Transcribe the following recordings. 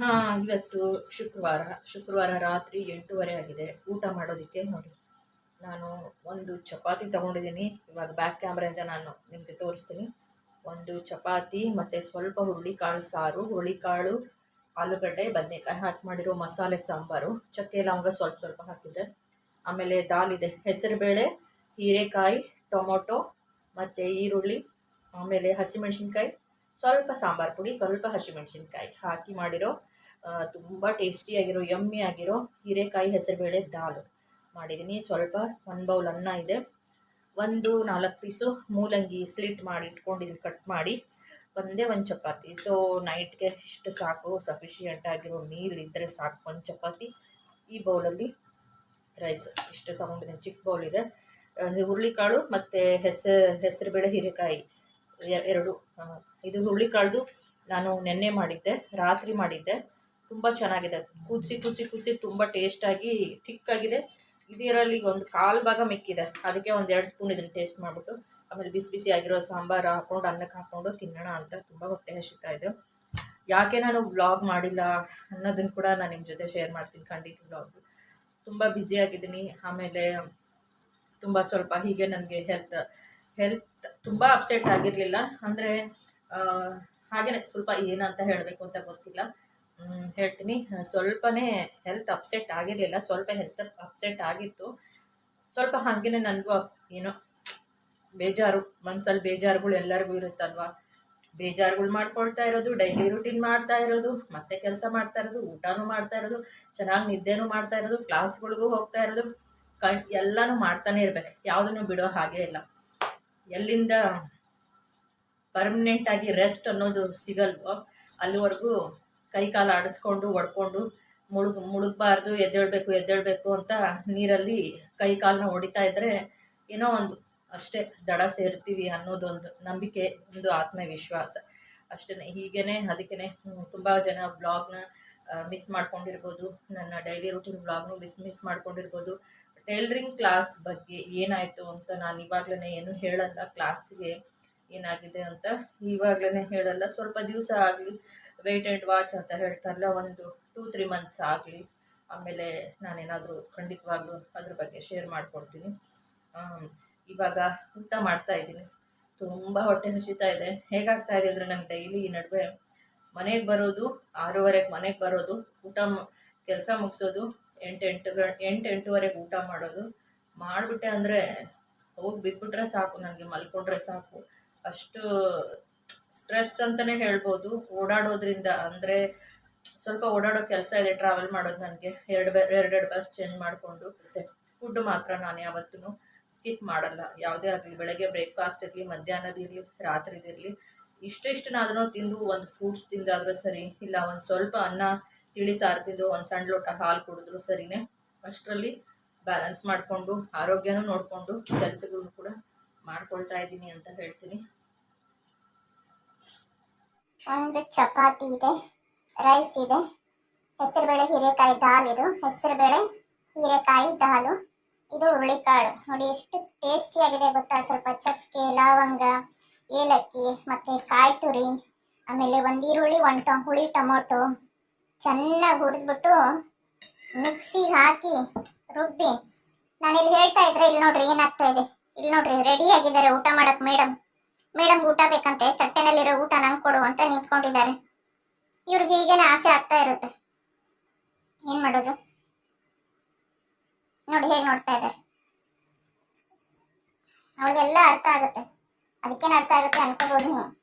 ಹಾ, ಇವತ್ತು ಶುಕ್ರವಾರ ಶುಕ್ರವಾರ ರಾತ್ರಿ ಎಂಟೂವರೆ ಆಗಿದೆ. ಊಟ ಮಾಡೋದಕ್ಕೆ ನೋಡಿ. ನಾನು ಒಂದು ಚಪಾತಿ ತಗೊಂಡಿದ್ದೀನಿ. ಇವಾಗ ಬ್ಯಾಕ್ ಕ್ಯಾಮ್ರಿಂದ ನಾನು ನಿಮಗೆ ತೋರಿಸ್ತೀನಿ. ಒಂದು ಚಪಾತಿ ಮತ್ತು ಸ್ವಲ್ಪ ಹುರುಳಿಕಾಳು ಸಾರು, ಹುರುಳಿಕಾಳು, ಆಲೂಗಡ್ಡೆ, ಬದನೆಕಾಯಿ ಹಾಕಿ ಮಾಡಿರೋ ಮಸಾಲೆ ಸಾಂಬಾರು. ಚಕ್ಕೆ ಲವಂಗ ಸ್ವಲ್ಪ ಸ್ವಲ್ಪ ಹಾಕಿದ್ದೆ. ಆಮೇಲೆ ದಾಲ್ ಇದೆ. ಹೆಸರುಬೇಳೆ, ಹೀರೆಕಾಯಿ, ಟೊಮೊಟೊ ಮತ್ತು ಈರುಳ್ಳಿ, ಆಮೇಲೆ ಹಸಿಮೆಣಸಿನ್ಕಾಯಿ, ಸ್ವಲ್ಪ ಸಾಂಬಾರು ಪುಡಿ, ಸ್ವಲ್ಪ ಹಸಿಮೆಣ್ಸಿನ್ಕಾಯಿ ಹಾಕಿ ಮಾಡಿರೋ ತುಂಬ ಟೇಸ್ಟಿಯಾಗಿರೋ ಯಮ್ಮಿ ಆಗಿರೋ ಹೀರೆಕಾಯಿ ಹೆಸರುಬೇಳೆ ದಾಲ್ ಮಾಡಿದ್ದೀನಿ. ಸ್ವಲ್ಪ ಒಂದು ಬೌಲ್ ಅನ್ನ ಇದೆ. ಒಂದು ನಾಲ್ಕು ಪೀಸು ಮೂಲಂಗಿ ಸ್ಲಿಟ್ ಮಾಡಿ ಇಟ್ಕೊಂಡಿದ್ದೀನಿ ಕಟ್ ಮಾಡಿ ಒಂದೇ ಒಂದು ಚಪಾತಿ. ಸೊ ನೈಟ್ಗೆ ಇಷ್ಟು ಸಾಕು ಸಫಿಷಿಯೆಂಟ್ ಆಗಿರೋ ನೀರು ಇದ್ದರೆ ಸಾಕು ಒಂದು ಚಪಾತಿ. ಈ ಬೌಲಲ್ಲಿ ರೈಸ್ ಇಷ್ಟು ತೊಗೊಂಡಿದ್ದೀನಿ ಚಿಕ್ಕ ಬೌಲ್ ಇದೆ. ಹುರುಳಿಕಾಳು ಮತ್ತು ಹೆಸರು ಹೆಸರುಬೇಳೆ ಹೀರೆಕಾಯಿ ಎರಡು. ಇದು ಹುರುಳಿಕಾಳ್ದು ನಾನು ನೆನ್ನೆ ಮಾಡಿದ್ದೆ, ರಾತ್ರಿ ಮಾಡಿದ್ದೆ. ತುಂಬ ಚೆನ್ನಾಗಿದೆ. ಕುದಿಸಿ ಕುದಿಸಿ ಕುದಿಸಿ ತುಂಬ ಟೇಸ್ಟಾಗಿ ಥಿಕ್ಕಾಗಿದೆ. ಇದರಲ್ಲಿ ಒಂದು ಕಾಲು ಭಾಗ ಮಿಕ್ಕಿದೆ. ಅದಕ್ಕೆ ಒಂದು ಎರಡು ಸ್ಪೂನ್ ಇದನ್ನು ಟೇಸ್ಟ್ ಮಾಡಿಬಿಟ್ಟು, ಆಮೇಲೆ ಬಿಸಿ ಬಿಸಿ ಆಗಿರೋ ಸಾಂಬಾರು ಹಾಕ್ಕೊಂಡು, ಅನ್ನಕ್ಕೆ ಹಾಕ್ಕೊಂಡು ತಿನ್ನೋಣ ಅಂತ ತುಂಬ ಹೊಟ್ಟೆ ಹಸಿತಾ ಇದೆ. ಯಾಕೆ ನಾನು ವ್ಲಾಗ್ ಮಾಡಿಲ್ಲ ಅನ್ನೋದನ್ನು ಕೂಡ ನಾನು ನಿಮ್ಮ ಜೊತೆ ಶೇರ್ ಮಾಡ್ತೀನಿ ಖಂಡಿತ ವ್ಲಾಗ್ ತುಂಬ ಬ್ಯುಸಿಯಾಗಿದ್ದೀನಿ ಆಮೇಲೆ ತುಂಬ ಸ್ವಲ್ಪ ಹೀಗೆ ನನಗೆ ಹೆಲ್ತ್ ಹೆಲ್ತ್ ತುಂಬ ಅಪ್ಸೆಟ್ ಆಗಿರಲಿಲ್ಲ. ಅಂದರೆ ಹಾಗೆ ಸ್ವಲ್ಪ ಏನಂತ ಹೇಳಬೇಕು ಅಂತ ಗೊತ್ತಿಲ್ಲ. ಹೇಳ್ತೀನಿ. ಸ್ವಲ್ಪನೇ ಹೆಲ್ತ್ ಅಪ್ಸೆಟ್ ಆಗಿರಲಿಲ್ಲ. ಸ್ವಲ್ಪ ಹೆಲ್ತ್ ಅಪ್ಸೆಟ್ ಆಗಿತ್ತು. ಸ್ವಲ್ಪ ಹಾಗೇನೆ ನನಗೂ ಏನೋ ಬೇಜಾರು. ಮನ್ಸಲ್ಲಿ ಬೇಜಾರುಗಳು ಎಲ್ಲರಿಗೂ ಇರುತ್ತಲ್ವ? ಬೇಜಾರುಗಳು ಮಾಡ್ಕೊಳ್ತಾ ಇರೋದು ಡೈಲಿ ರುಟೀನ್ ಮಾಡ್ತಾ ಇರೋದು, ಮತ್ತೆ ಕೆಲಸ ಮಾಡ್ತಾ ಇರೋದು, ಊಟನೂ ಮಾಡ್ತಾ ಇರೋದು, ಚೆನ್ನಾಗಿ ನಿದ್ದೆನೂ ಮಾಡ್ತಾ ಇರೋದು ಕ್ಲಾಸ್ಗಳಿಗೂ ಹೋಗ್ತಾ ಇರೋದು ಕ ಎಲ್ಲನೂ ಮಾಡ್ತಾನೆ ಇರ್ಬೇಕು. ಯಾವುದನ್ನು ಬಿಡೋ ಹಾಗೆ ಇಲ್ಲ. ಎಲ್ಲಿಂದ ಪರ್ಮನೆಂಟ್ ಆಗಿ ರೆಸ್ಟ್ ಅನ್ನೋದು ಸಿಗಲ್ವೋ, ಅಲ್ಲಿವರೆಗೂ ಕೈ ಕಾಲು ಆಡಿಸ್ಕೊಂಡು ಹೊಡ್ಕೊಂಡು ಮುಳುಗ್, ಮುಳುಗಬಾರ್ದು, ಎದ್ದೇಳಬೇಕು ಎದ್ದೇಳಬೇಕು ಅಂತ ನೀರಲ್ಲಿ ಕೈ ಕಾಲನ್ನ ಹೊಡಿತಾ ಇದ್ದರೆ ಏನೋ ಒಂದು ಅಷ್ಟೇ ದಡ ಸೇರ್ತೀವಿ ಅನ್ನೋದೊಂದು ನಂಬಿಕೆ, ಒಂದು ಆತ್ಮವಿಶ್ವಾಸ. ಅಷ್ಟೇ ಹೀಗೇ ಅದಕ್ಕೇ ತುಂಬ ಜನ ಬ್ಲಾಗ್ನ ಮಿಸ್ ಮಾಡ್ಕೊಂಡಿರ್ಬೋದು. ನನ್ನ ಡೈಲಿ ರೂಟೀನ್ ಬ್ಲಾಗ್ನು ಮಿಸ್ ಮಿಸ್ ಮಾಡ್ಕೊಂಡಿರ್ಬೋದು. ಟೈಲರಿಂಗ್ ಕ್ಲಾಸ್ ಬಗ್ಗೆ ಏನಾಯಿತು ಅಂತ ನಾನು ಇವಾಗಲೇ ಏನು ಹೇಳಲ್ಲ. ಕ್ಲಾಸ್ಗೆ ಏನಾಗಿದೆ ಅಂತ ಇವಾಗಲೇ ಹೇಳಲ್ಲ. ಸ್ವಲ್ಪ ದಿವಸ ಆಗಲಿ ವೆಯ್ಟ್ ಆ್ಯಂಡ್ ವಾಚ್ ಅಂತ ಹೇಳ್ತಾರಲ್ಲ, ಒಂದು ಟೂ ತ್ರೀ ಮಂತ್ಸ್ ಆಗಲಿ. ಆಮೇಲೆ ನಾನೇನಾದರೂ ಖಂಡಿತವಾಗ್ಲೂ ಅದ್ರ ಬಗ್ಗೆ ಶೇರ್ ಮಾಡ್ಕೊಡ್ತೀನಿ. ಇವಾಗ ಊಟ ಮಾಡ್ತಾ ಇದ್ದೀನಿ. ತುಂಬ ಹೊಟ್ಟೆ ಹಸಿತಾ ಇದೆ. ಹೇಗಾಗ್ತಾ ಇದೆ ಅಂದರೆ ನಂಗೆ ಡೈಲಿ ಈ ನಡುವೆ ಮನೆಗೆ ಬರೋದು, ಆರೂವರೆಗೆ ಮನೆಗೆ ಬರೋದು, ಊಟ ಕೆಲಸ ಮುಗಿಸೋದು, ಎಂಟು ಎಂಟು ಗ, ಎಂಟು ಎಂಟುವರೆಗೆ ಊಟ ಮಾಡೋದು. ಮಾಡಿಬಿಟ್ಟೆ ಅಂದರೆ ಹೋಗಿ ಬಿದ್ದುಬಿಟ್ರೆ ಸಾಕು ನನಗೆ ಮಲ್ಕೊಂಡ್ರೆ ಸಾಕು. ಅಷ್ಟು ಸ್ಟ್ರೆಸ್ ಅಂತಲೇ ಹೇಳ್ಬೋದು. ಓಡಾಡೋದ್ರಿಂದ ಅಂದರೆ ಸ್ವಲ್ಪ ಓಡಾಡೋ ಕೆಲಸ ಇದೆ ಟ್ರಾವೆಲ್ ಮಾಡೋದು ನನಗೆ. ಎರಡು ಬೆ, ಎರಡೆರಡು ಬಸ್ ಚೇಂಜ್ ಮಾಡಿಕೊಂಡು ಫುಡ್ ಮಾತ್ರ ನಾನು ಯಾವತ್ತೂ ಸ್ಕಿಪ್ ಮಾಡಲ್ಲ. ಯಾವುದೇ ಆಗಲಿ, ಬೆಳಗ್ಗೆ ಬ್ರೇಕ್ಫಾಸ್ಟ್ ಇರಲಿ ಮಧ್ಯಾಹ್ನದಿರಲಿ ರಾತ್ರಿದಿರಲಿ ಇಷ್ಟಿಷ್ಟನಾದ್ರೂ ತಿಂದು ಒಂದು ಫ್ರೂಟ್ಸ್ ತಿಂದಾದರೂ ಸರಿ, ಇಲ್ಲ ಒಂದು ಸ್ವಲ್ಪ ಅನ್ನ, ತಿಳಿ ಸಾರು ತಿಂದು ಒಂದು ಸಣ್ಣ ಲೋಟ ಹಾಲು ಕುಡಿದ್ರು ಸರಿನೇ. ಅಷ್ಟರಲ್ಲಿ ಬ್ಯಾಲೆನ್ಸ್ ಮಾಡಿಕೊಂಡು, ಆರೋಗ್ಯನೂ ನೋಡಿಕೊಂಡು ಕೆಲಸಗಳನ್ನು ಕೂಡ ಮಾಡ್ಕೊಳ್ತಾ ಇದ್ದೀನಿ ಅಂತ ಹೇಳ್ತೀನಿ. ಒಂದು ಚಪಾತಿ ಇದೆ ರೈಸ್ ಇದೆ. ಹೆಸರುಬೇಳೆ ಹೀರೆಕಾಯಿ ದಾಲ್ ಇದು. ಹೆಸರುಬೇಳೆ, ಹೀರೆಕಾಯಿ ದಾಲು. ಇದು ಹುರುಳಿಕಾಳು. ನೋಡಿ ಎಷ್ಟು ಟೇಸ್ಟಿಯಾಗಿದೆ ಗೊತ್ತಾ? ಸ್ವಲ್ಪ ಚಕ್ಕೆ, ಲವಂಗ, ಏಲಕ್ಕಿ, ಮತ್ತೆ ಕಾಯಿ ತುರಿ ಆಮೇಲೆ ಒಂದು ಈರುಳ್ಳಿ, ಒಂದು ಹುಳಿ ಟೊಮೊಟೊ. ಚೆನ್ನಾಗಿ ಹುರಿದ್ಬಿಟ್ಟು ಮಿಕ್ಸಿಗೆ ಹಾಕಿ ರುಬ್ಬಿ. ನಾನಿಲ್ಲಿ ಹೇಳ್ತಾ ಇದ್ರೆ, ಇಲ್ಲಿ ನೋಡ್ರಿ ಏನಾಗ್ತಾ ಇದೆ. ಇಲ್ಲಿ ನೋಡ್ರಿ ರೆಡಿ ಆಗಿದ್ದಾರೆ ಊಟ ಮಾಡಕ್ಕೆ ಮೇಡಮ್ ಮೇಡಮ್ ಊಟ ಬೇಕಂತೆ, ತಟ್ಟೆನಲ್ಲಿರೋ ಊಟ ನಂಗೆ ಕೊಡು ಅಂತ ನಿಂತ್ಕೊಂಡಿದ್ದಾರೆ. ಇವ್ರಿಗೆ ಹೀಗೇನೆ ಆಸೆ ಆಗ್ತಾ ಇರುತ್ತೆ. ಏನ್ ಮಾಡೋದು? ನೋಡಿ, ಹೇಗೆ ನೋಡ್ತಾ ಇದ್ದಾರೆ. ಅವ್ರಿಗೆಲ್ಲ ಅರ್ಥ ಆಗುತ್ತೆ. ಅದಕ್ಕೇನು ಅರ್ಥ ಆಗುತ್ತೆ ಅನ್ಕೋಬಹುದು ನೀವು.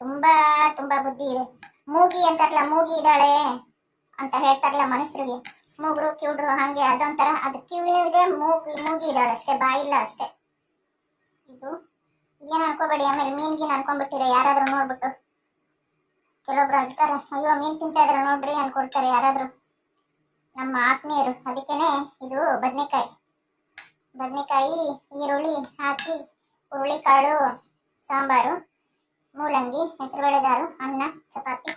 ತುಂಬಾ ತುಂಬಾ ಬುದ್ಧಿ ಇದೆ. ಮೂಗಿ ಅಂತಾರಲ್ಲ, ಮೂಗಿ ಇದ್ದಾಳೆ ಅಂತ ಹೇಳ್ತಾರಲ್ಲ ಮನುಷ್ಯರಿಗೆ. ಮೂಗ್ರು ಕಿವುಡ್ರು ಹಂಗೆ ಅದೊಂಥರ. ಅದು ಕಿವಿನೂ ಇದೆ, ಮೂಗಿ ಮೂಗಿ ಇದ್ದಾಳೆ ಅಷ್ಟೇ, ಬಾಯಿಲ್ಲ ಅಷ್ಟೇ. ಇದು ಇದೇನು ಅನ್ಕೋಬೇಡಿ, ಆಮೇಲೆ ಮೀನ್ ಗೀನ್ ಅನ್ಕೊಂಡ್ಬಿಟ್ಟಿರ, ಯಾರಾದ್ರೂ ನೋಡ್ಬಿಟ್ಟು. ಕೆಲವೊಬ್ರು ಅಂತಾರೆ, ಅಯ್ಯೋ, ಮೀನ್ ತಿಂತಾ ಇದ್ರೆ ನೋಡ್ರಿ ಅನ್ಕೊಡ್ತಾರೆ ಯಾರಾದ್ರೂ. ನಮ್ಮ ಆತ್ಮೀಯರು, ಅದಕ್ಕೇನೆ ಇದು ಬದನೆಕಾಯಿ. ಬದನೆಕಾಯಿ, ಈರುಳ್ಳಿ ಹಾಕಿ, ಹುರುಳಿಕಾಳು, ಸಾಂಬಾರು, ಮೂಲಂಗಿ, ಹೆಸರುಬೇಳೆದಾರು, ಅನ್ನ, ಚಪಾತಿ.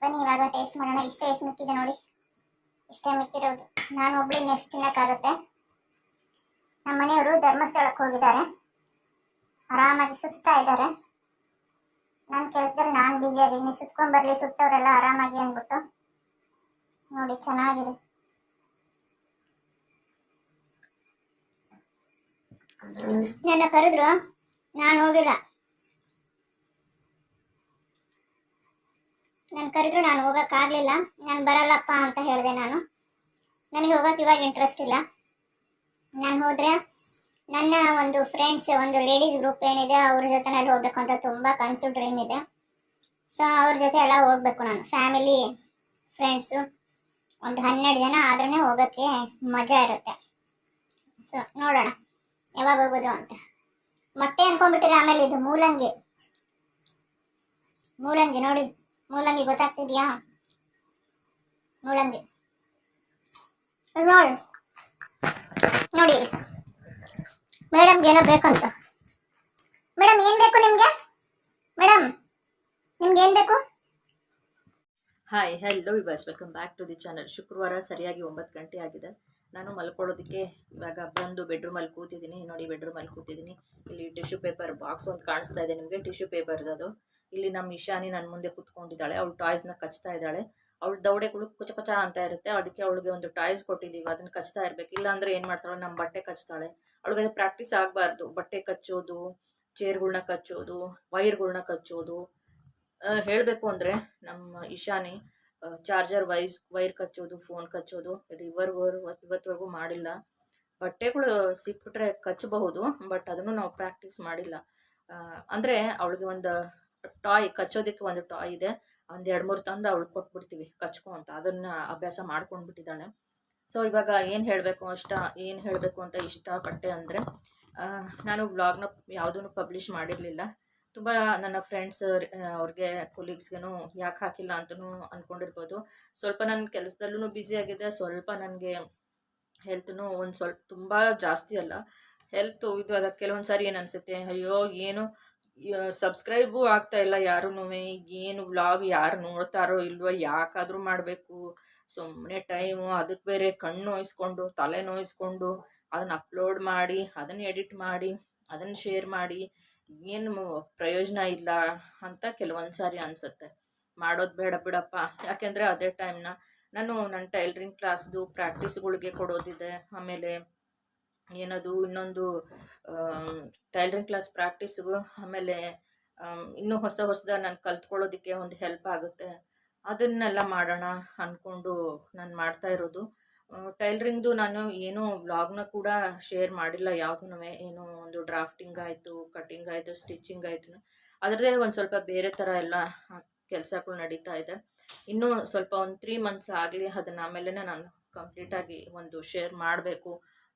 ಬನ್ನಿ, ಇವಾಗ ಟೇಸ್ಟ್ ಮಾಡೋಣ. ಇಷ್ಟೇ ಎಷ್ಟು ಮಿಕ್ಕಿದೆ ನೋಡಿ. ಇಷ್ಟೇ ಮಿಕ್ಕಿರೋದು. ನಾನು ಒಬ್ಳಿನ ಎಷ್ಟು ತಿನ್ನಕ್ಕಾಗತ್ತೆ? ನಮ್ಮ ಮನೆಯವರು ಧರ್ಮಸ್ಥಳಕ್ಕೆ ಹೋಗಿದ್ದಾರೆ. ಆರಾಮಾಗಿ ಸುತ್ತಾ ಇದ್ದಾರೆ. ನನ್ನ ಕೆಲಸದಲ್ಲಿ ನಾನು ಬ್ಯುಸಿ ಆಗಿದ್ದೀನಿ ಸುತ್ಕೊಂಡ್ ಬರ್ಲಿ ಸುತ್ತವರೆಲ್ಲ ಆರಾಮಾಗಿ ಅಂದ್ಬಿಟ್ಟು. ನೋಡಿ, ಚೆನ್ನಾಗಿದೆ. ನನ್ನ ಕರೆದ್ರು? ನಾನು ಹೋಗಿಲ್ಲ. ನಾನು ಕರೆದ್ರು ನಾನು ಹೋಗೋಕ್ಕಾಗಲಿಲ್ಲ ನಾನು ಬರಲ್ಲಪ್ಪ ಅಂತ ಹೇಳಿದೆ ನಾನು. ನನಗೆ ಹೋಗಕ್ ಇವಾಗ ಇಂಟ್ರೆಸ್ಟ್ ಇಲ್ಲ. ನಾನು ಹೋದ್ರೆ ನನ್ನ ಒಂದು ಫ್ರೆಂಡ್ಸ್ ಒಂದು ಲೇಡೀಸ್ ಗ್ರೂಪ್ ಏನಿದೆ, ಅವ್ರ ಜೊತೆನಲ್ಲಿ ಹೋಗ್ಬೇಕು ಅಂತ ತುಂಬ ಕನಸು ಡ್ರೀಮ್ ಇದೆ. ಸೊ ಅವ್ರ ಜೊತೆ ಎಲ್ಲ ಹೋಗ್ಬೇಕು ನಾನು. ಫ್ಯಾಮಿಲಿ ಫ್ರೆಂಡ್ಸು ಒಂದು ಹನ್ನೆರಡು ಜನ ಆದ್ರೂ ಹೋಗೋಕ್ಕೆ ಮಜಾ ಇರುತ್ತೆ. ಸೊ ನೋಡೋಣ. ಯಾವಾಗ ಹೋಗೋದು ಅಂತ. ಮೊಟ್ಟೆ ಅನ್ಕೊಂಡ್ಬಿಟ್ಟಿರ ಆಮೇಲೆ ಇದು ಮೂಲಂಗಿ. ಮೂಲಂಗಿ ನೋಡಿ. ಮೂಲಂಗಿ ಗೊತ್ತಾಗ್ತಿದ್ಯಾ? ಮೂಲಂಗಿ. ನೋಡಿ. ನೋಡಿ. ಮೇಡಮ್ಗೆ ಏನೋ ಬೇಕಂತ. ಮೇಡಮ್, ಏನ್ ಬೇಕು ನಿಮ್ಗೆ? ಮೇಡಮ್, ನಿಮ್ಗೆ ಏನ್ ಬೇಕು? Hi hello viewers welcome back to the channel ಶುಕ್ರವಾರ ಸರಿಯಾಗಿ ಒಂಬತ್ತು ಗಂಟೆ ಆಗಿದೆ. ನಾನು ಮಲ್ಕೊಳ್ಳೋದಕ್ಕೆ ಇವಾಗ ಬಂದು ಬೆಡ್ರೂಮಲ್ಲಿ ಕೂತಿದ್ದೀನಿ. ನೋಡಿ ಬೆಡ್ರೂಮಲ್ಲಿ ಕೂತಿದ್ದೀನಿ. ಇಲ್ಲಿ ಟಿಶ್ಯೂ ಪೇಪರ್ ಬಾಕ್ಸ್ ಒಂದು ಕಾಣಿಸ್ತಾ ಇದೆ ನಿಮಗೆ. ಟಿಶ್ಯೂ ಪೇಪರ್ದು ಇಲ್ಲಿ ನಮ್ಮ ಇಶಾನಿ ನನ್ನ ಮುಂದೆ ಕೂತ್ಕೊಂಡಿದ್ದಾಳೆ. ಅವಳು ಟಾಯ್ಸ್ನ ಕಚ್ತಾ ಇದ್ದಾಳೆ. ಅವಳು ದೌಡೆಗಳು ಕುಚ ಕುಚ ಅಂತ ಇರುತ್ತೆ. ಅದಕ್ಕೆ ಅವಳಿಗೆ ಒಂದು ಟಾಯ್ಸ್ ಕೊಟ್ಟಿದ್ದೀವಿ ಅದನ್ನ ಕಚ್ತಾ ಇರಬೇಕು. ಇಲ್ಲ ಅಂದ್ರೆ ಏನು ಮಾಡ್ತಾಳೆ? ನಮ್ಮ ಬಟ್ಟೆ ಕಚ್ತಾಳೆ. ಅವಳಿಗೆ ಪ್ರಾಕ್ಟೀಸ್ ಆಗಬಾರ್ದು. ಬಟ್ಟೆ ಕಚ್ಚೋದು ಚೇರ್ಗಳ್ನ ಕಚ್ಚೋದು ವೈರ್ಗಳ್ನ ಕಚ್ಚೋದು. ಹೇಳಬೇಕು ಅಂದರೆ ನಮ್ಮ ಇಶಾನಿ ಚಾರ್ಜರ್ ವೈಸ್ ವೈರ್ ಕಚ್ಚೋದು ಫೋನ್ ಕಚ್ಚೋದು. ಇದು ಇವರ್ವರೆಗೂ ಇವತ್ತುವರೆಗೂ ಮಾಡಿಲ್ಲ. ಬಟ್ಟೆಗಳು ಸಿಕ್ಬಿಟ್ರೆ ಕಚ್ಚಬಹುದು ಬಟ್ ಅದನ್ನು ನಾವು ಪ್ರಾಕ್ಟೀಸ್ ಮಾಡಿಲ್ಲ. ಅಂದ್ರೆ ಅವಳಿಗೆ ಒಂದು ಟಾಯ್ ಕಚ್ಚೋದಕ್ಕೆ ಒಂದು ಟಾಯ್ ಇದೆ. ಒಂದು ಎರಡು ಮೂರು ತಂದು ಅವಳು ಕೊಟ್ಬಿಡ್ತೀವಿ ಕಚ್ಕೊ ಅಂತ. ಅದನ್ನ ಅಭ್ಯಾಸ ಮಾಡ್ಕೊಂಡ್ಬಿಟ್ಟಿದ್ದಾಳೆ. ಸೊ ಇವಾಗ ಏನು ಹೇಳಬೇಕು ಇಷ್ಟ ಏನು ಹೇಳಬೇಕು ಅಂತ ಇಷ್ಟಪಟ್ಟೆ ಅಂದರೆ ನಾನು ವ್ಲಾಗ್ನ ಯಾವುದೂ ಪಬ್ಲಿಷ್ ಮಾಡಿರಲಿಲ್ಲ. ತುಂಬ ನನ್ನ ಫ್ರೆಂಡ್ಸ್ ಅವ್ರಿಗೆ ಕೊಲೀಗ್ಸ್ಗೂ ಯಾಕೆ ಹಾಕಿಲ್ಲ ಅಂತಲೂ ಅಂದ್ಕೊಂಡಿರ್ಬೋದು ಸ್ವಲ್ಪ ನನ್ನ ಕೆಲಸದಲ್ಲೂ ಬ್ಯುಸಿ ಆಗಿದೆ. ಸ್ವಲ್ಪ ನನಗೆ ಹೆಲ್ತ್ನು ಒಂದು ಸ್ವಲ್ಪ ತುಂಬ ಜಾಸ್ತಿ ಅಲ್ಲ. ಹೆಲ್ತು ಇದು ಅದಕ್ಕೆ ಕೆಲವೊಂದು ಸಾರಿ ಏನು ಅನಿಸುತ್ತೆ? ಅಯ್ಯೋ, ಏನು ಸಬ್ಸ್ಕ್ರೈಬು ಆಗ್ತಾ ಇಲ್ಲ ಯಾರೂ ಏನು ವ್ಲಾಗ್ ಯಾರು ನೋಡ್ತಾರೋ ಇಲ್ವೋ ಯಾಕಾದರೂ ಮಾಡಬೇಕು. ಸುಮ್ಮನೆ ಟೈಮು ಅದಕ್ಕೆ ಬೇರೆ ಕಣ್ಣು ನೋಯಿಸ್ಕೊಂಡು ತಲೆ ನೋಯಿಸ್ಕೊಂಡು ಅದನ್ನ ಅಪ್ಲೋಡ್ ಮಾಡಿ ಅದನ್ನು ಎಡಿಟ್ ಮಾಡಿ ಅದನ್ನು ಶೇರ್ ಮಾಡಿ, ಏನು ಪ್ರಯೋಜನ ಇಲ್ಲ ಅಂತ ಕೆಲವೊಂದು ಸಾರಿ ಅನಿಸುತ್ತೆ. ಮಾಡೋದು ಬೇಡ ಬಿಡಪ್ಪ. ಯಾಕೆಂದರೆ ಅದೇ ಟೈಮ್ನ ನಾನು ನನ್ನ ಟೈಲರಿಂಗ್ ಕ್ಲಾಸ್ದು ಪ್ರಾಕ್ಟೀಸ್ಗಳಿಗೆ ಕೊಡೋದಿದೆ. ಆಮೇಲೆ ಏನದು ಇನ್ನೊಂದು ಟೈಲರಿಂಗ್ ಕ್ಲಾಸ್ ಪ್ರಾಕ್ಟೀಸ್ಗೂ ಆಮೇಲೆ ಆಮ್, ಇನ್ನೂ ಹೊಸ ಹೊಸದ ನಾನು ಕಲ್ತ್ಕೊಳ್ಳೋದಕ್ಕೆ ಒಂದು ಹೆಲ್ಪ್ ಆಗುತ್ತೆ. ಅದನ್ನೆಲ್ಲ ಮಾಡೋಣ ಅಂದ್ಕೊಂಡು ನಾನು ಮಾಡ್ತಾ ಇರೋದು. ಟೈಲರಿಂಗ್ದು ನಾನು ಏನೂ ವ್ಲಾಗ್ನ ಕೂಡ ಶೇರ್ ಮಾಡಿಲ್ಲ. ಯಾವುದೂ ಏನು ಒಂದು ಡ್ರಾಫ್ಟಿಂಗ್ ಆಯಿತು ಕಟ್ಟಿಂಗ್ ಆಯಿತು ಸ್ಟಿಚಿಂಗ್ ಆಯಿತು. ಅದರದೇ ಒಂದು ಸ್ವಲ್ಪ ಬೇರೆ ಥರ ಎಲ್ಲ ಕೆಲಸಗಳು ನಡೀತಾ ಇದೆ. ಇನ್ನೂ ಸ್ವಲ್ಪ ಒಂದು ತ್ರೀ ಮಂತ್ಸ್ ಆಗಲಿ ಅದನ್ನ ಆಮೇಲೆ ನಾನು ಕಂಪ್ಲೀಟಾಗಿ ಒಂದು ಶೇರ್ ಮಾಡಬೇಕು.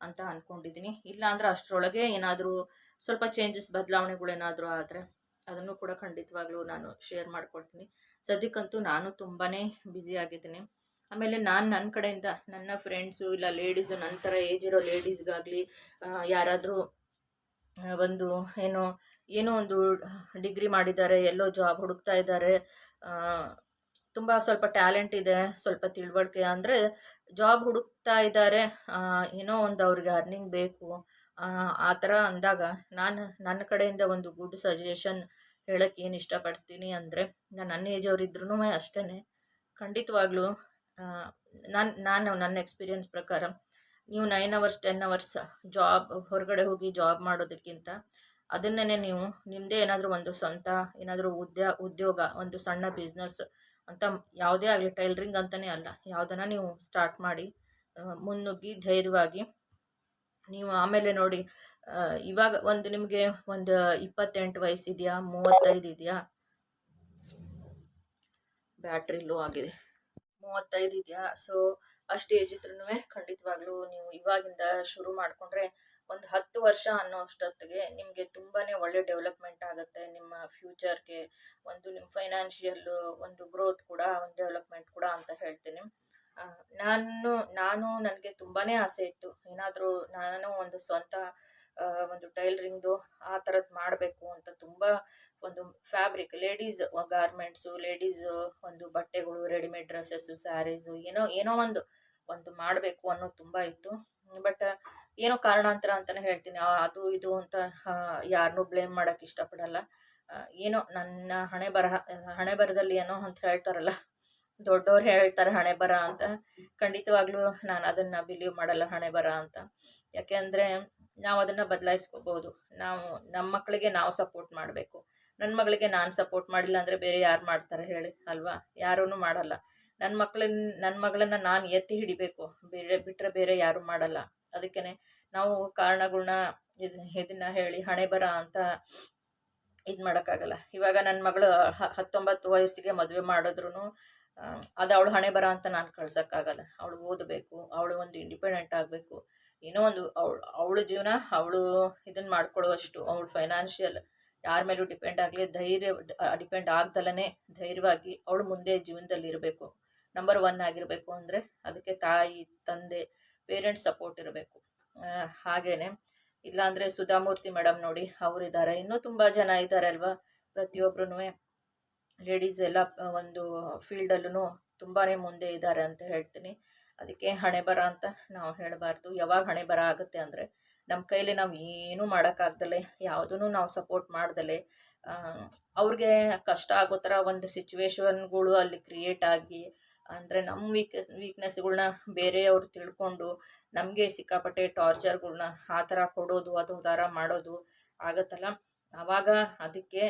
ಅಂತ ಅಂದ್ಕೊಂಡಿದ್ದೀನಿ ಇಲ್ಲಾಂದ್ರೆ ಅಷ್ಟರೊಳಗೆ ಏನಾದರೂ ಸ್ವಲ್ಪ ಚೇಂಜಸ್ ಬದಲಾವಣೆಗಳು ಏನಾದರೂ ಆದರೆ ಅದನ್ನು ಕೂಡ ಖಂಡಿತವಾಗ್ಲೂ ನಾನು ಶೇರ್ ಮಾಡ್ಕೊಳ್ತೀನಿ. ಸದ್ಯಕ್ಕಂತೂ ನಾನು ತುಂಬಾ ಬ್ಯುಸಿ ಆಗಿದ್ದೀನಿ. ಆಮೇಲೆ ನಾನು ನನ್ನ ಕಡೆಯಿಂದ ನನ್ನ ಫ್ರೆಂಡ್ಸು ಇಲ್ಲ ಲೇಡೀಸು ನನ್ನ ಥರ ಏಜ್ ಇರೋ ಲೇಡೀಸ್ಗಾಗಲಿ ಯಾರಾದರೂ ಒಂದು ಏನೋ ಏನೋ ಒಂದು ಡಿಗ್ರಿ ಮಾಡಿದ್ದಾರೆ, ಎಲ್ಲೋ ಜಾಬ್ ಹುಡುಕ್ತಾ ಇದ್ದಾರೆ ತುಂಬ ಸ್ವಲ್ಪ ಟ್ಯಾಲೆಂಟ್ ಇದೆ, ಸ್ವಲ್ಪ ತಿಳುವಳಿಕೆ ಅಂದರೆ ಜಾಬ್ ಹುಡುಕ್ತಾ ಇದ್ದಾರೆ ಏನೋ ಒಂದು ಅವ್ರಿಗೆ ಅರ್ನಿಂಗ್ ಬೇಕು ಆ, ಥರ ಅಂದಾಗ ನಾನು ನನ್ನ ಕಡೆಯಿಂದ ಒಂದು ಗುಡ್ ಸಜೆಷನ್ ಹೇಳಕ್ಕೆ ಏನು ಇಷ್ಟಪಡ್ತೀನಿ ಅಂದರೆ ನಾನು ನನ್ನ ಏಜ್ ಅವರಿದ್ರೂ ಅಷ್ಟೇ ಖಂಡಿತವಾಗ್ಲೂ ನಾನು ನಾನು ನನ್ನ ಎಕ್ಸ್ಪೀರಿಯನ್ಸ್ ಪ್ರಕಾರ ನೀವು nine hours ten hours job ಹೊರಗಡೆ ಹೋಗಿ ಜಾಬ್ ಮಾಡೋದಕ್ಕಿಂತ ಅದನ್ನೇ ನೀವು ನಿಮ್ಮದೇ ಏನಾದರೂ ಒಂದು ಸ್ವಂತ ಏನಾದರೂ ಉದ್ಯ ಉದ್ಯೋಗ ಒಂದು ಸಣ್ಣ ಬಿಸ್ನೆಸ್ ಅಂತ ಯಾವುದೇ ಆಗಲಿ ಟೈಲರಿಂಗ್ ಅಂತಲೇ ಅಲ್ಲ ಯಾವುದನ್ನ ನೀವು ಸ್ಟಾರ್ಟ್ ಮಾಡಿ ಮುನ್ನುಗ್ಗಿ ಧೈರ್ಯವಾಗಿ ನೀವು ಆಮೇಲೆ ನೋಡಿ ಇವಾಗ ಒಂದು ನಿಮಗೆ ಒಂದು ಇಪ್ಪತ್ತೆಂಟು ವಯಸ್ಸಿದೆಯಾ, ಮೂವತ್ತೈದು ಇದೆಯಾ? ಬ್ಯಾಟ್ರಿ ಲೋ ಆಗಿದೆ. ಮೂವತ್ತೈದು ಇದೆಯಾ? ಸೊ ಅಷ್ಟು ಏಜ್ ಇದ್ರೂ ಖಂಡಿತವಾಗ್ಲೂ ನೀವು ಇವಾಗಿಂದ ಶುರು ಮಾಡಿಕೊಂಡ್ರೆ ಒಂದು ಹತ್ತು ವರ್ಷ ಅನ್ನೋ ಅಷ್ಟೊತ್ತಿಗೆ ನಿಮಗೆ ತುಂಬಾ ಒಳ್ಳೆ ಡೆವಲಪ್ಮೆಂಟ್ ಆಗುತ್ತೆ. ನಿಮ್ಮ ಫ್ಯೂಚರ್ಗೆ ಒಂದು ನಿಮ್ಮ ಫೈನಾನ್ಷಿಯಲ್ ಒಂದು ಗ್ರೋತ್ ಕೂಡ, ಒಂದು ಡೆವಲಪ್ಮೆಂಟ್ ಕೂಡ ಅಂತ ಹೇಳ್ತೀನಿ. ನಾನು ನಾನು ನನಗೆ ತುಂಬಾ ಆಸೆ ಇತ್ತು. ಏನಾದರೂ ನಾನು ಒಂದು ಸ್ವಂತ ಒಂದು ಟೈಲರಿಂಗ್ದು ಆ ಥರದ್ದು ಮಾಡಬೇಕು ಅಂತ ತುಂಬ ಒಂದು ಫ್ಯಾಬ್ರಿಕ್ ಲೇಡೀಸ್ ಗಾರ್ಮೆಂಟ್ಸು ಲೇಡೀಸ್ ಒಂದು ಬಟ್ಟೆಗಳು ರೆಡಿಮೇಡ್ ಡ್ರೆಸ್ಸಸ್ಸು ಸ್ಯಾರೀಸು ಏನೋ ಏನೋ ಒಂದು ಒಂದು ಮಾಡಬೇಕು ಅನ್ನೋದು ತುಂಬ ಇತ್ತು. ಬಟ್ ಏನೋ ಕಾರಣಾಂತರ ಅಂತಲೇ ಹೇಳ್ತೀನಿ. ಅದು, ಇದು ಅಂತ ಯಾರನ್ನೂ ಬ್ಲೇಮ್ ಮಾಡೋಕ್ಕೆ ಇಷ್ಟಪಡಲ್ಲ. ಏನೋ ನನ್ನ ಹಣೆ ಬರಹ, ಹಣೆ ಬರದಲ್ಲಿ ಏನೋ ಅಂತ ಹೇಳ್ತಾರಲ್ಲ. ದೊಡ್ಡವ್ರು ಹೇಳ್ತಾರೆ ಹಣೆ ಬರ ಅಂತ. ಖಂಡಿತವಾಗ್ಲೂ ನಾನು ಅದನ್ನು ಬಿಲೀವ್ ಮಾಡಲ್ಲ, ಹಣೆ ಬರ ಅಂತ. ಯಾಕೆ ಅಂದರೆ ನಾವು ಅದನ್ನು ಬದಲಾಯಿಸ್ಕೋಬಹುದು ನಾವು ನಮ್ಮ ಮಕ್ಕಳಿಗೆ ನಾವು ಸಪೋರ್ಟ್ ಮಾಡಬೇಕು. ನನ್ನ ಮಗಳಿಗೆ ನಾನು ಸಪೋರ್ಟ್ ಮಾಡಿಲ್ಲ ಅಂದರೆ ಬೇರೆ ಯಾರು ಮಾಡ್ತಾರೆ ಹೇಳಿ, ಅಲ್ವಾ? ಯಾರೂ ಮಾಡಲ್ಲ. ನನ್ನ ಮಕ್ಕಳನ್ನ ನನ್ನ ಮಗಳನ್ನ ನಾನು ಎತ್ತಿ ಹಿಡಿಬೇಕು. ಬೇರೆ ಬಿಟ್ಟರೆ ಬೇರೆ ಯಾರೂ ಮಾಡಲ್ಲ. ಅದಕ್ಕೇ ನಾವು ಕಾರಣಗಳನ್ನ ಇದು, ಇದನ್ನ ಹೇಳಿ ಹಣೆ ಬರ ಅಂತ ಇದು ಮಾಡೋಕ್ಕಾಗಲ್ಲ. ಇವಾಗ ನನ್ನ ಮಗಳು ಹತ್ತೊಂಬತ್ತು ವಯಸ್ಸಿಗೆ ಮದುವೆ ಮಾಡಿದ್ರು ಅದು ಅವಳು ಹಣೆ ಬರ ಅಂತ ನಾನು ಕಳ್ಸೋಕ್ಕಾಗಲ್ಲ. ಅವಳು ಓದಬೇಕು, ಅವಳು ಒಂದು ಇಂಡಿಪೆಂಡೆಂಟ್ ಆಗಬೇಕು. ಏನೋ ಒಂದು ಅವಳು ಅವಳು ಜೀವನ ಅವಳು ಇದನ್ನು ಮಾಡ್ಕೊಳ್ಳುವಷ್ಟು, ಅವಳು ಫೈನಾನ್ಷಿಯಲ್ ಯಾರ ಮೇಲೂ ಡಿಪೆಂಡ್ ಆಗಲಿ, ಧೈರ್ಯ ಡಿಪೆಂಡ್ ಆಗ್ದಲೇ ಧೈರ್ಯವಾಗಿ ಅವಳು ಮುಂದೆ ಜೀವನದಲ್ಲಿ ಇರಬೇಕು ನಂಬರ್ ಒನ್ ಆಗಿರಬೇಕು ಅಂದರೆ ಅದಕ್ಕೆ ತಾಯಿ, ತಂದೆ ಪೇರೆಂಟ್ಸ್ ಸಪೋರ್ಟ್ ಇರಬೇಕು. ಹಾಗೇನೆ. ಇಲ್ಲಾಂದರೆ ಸುಧಾಮೂರ್ತಿ ಮೇಡಮ್ ನೋಡಿ, ಅವರಿದ್ದಾರೆ. ಇನ್ನೂ ತುಂಬ ಜನ ಇದ್ದಾರೆ ಅಲ್ವಾ? ಪ್ರತಿಯೊಬ್ಬರೂ ಲೇಡೀಸ್ ಎಲ್ಲ ಒಂದು ಫೀಲ್ಡಲ್ಲೂ ತುಂಬಾ ಮುಂದೆ ಇದ್ದಾರೆ ಅಂತ ಹೇಳ್ತೀನಿ. ಅದಕ್ಕೆ ಹಣೆ ಬರ ಅಂತ ನಾವು ಹೇಳಬಾರ್ದು. ಯಾವಾಗ ಹಣೆ ಬರ ಆಗುತ್ತೆ ಅಂದರೆ ನಮ್ಮ ಕೈಲಿ ನಾವು ಏನೂ ಮಾಡೋಕ್ಕಾಗ್ದಲೆ ಯಾವುದೂ ನಾವು ಸಪೋರ್ಟ್ ಮಾಡ್ದಲೆ ಅವ್ರಿಗೆ ಕಷ್ಟ ಆಗೋ ಥರ ಒಂದು ಸಿಚುವೇಶನ್ಗಳು ಅಲ್ಲಿ ಕ್ರಿಯೇಟ್ ಆಗಿ ಅಂದರೆ ನಮ್ಮ ವೀಕ್ನೆಸ್ ವೀಕ್ನೆಸ್ಗಳ್ನ ಬೇರೆಯವ್ರು ತಿಳ್ಕೊಂಡು ನಮಗೆ ಸಿಕ್ಕಾಪಟ್ಟೆ ಟಾರ್ಚರ್ಗಳನ್ನ ಆ ಥರ ಕೊಡೋದು, ಅದು ಉದಾರ ಮಾಡೋದು ಆಗುತ್ತಲ್ಲ. ಆವಾಗ ಅದಕ್ಕೆ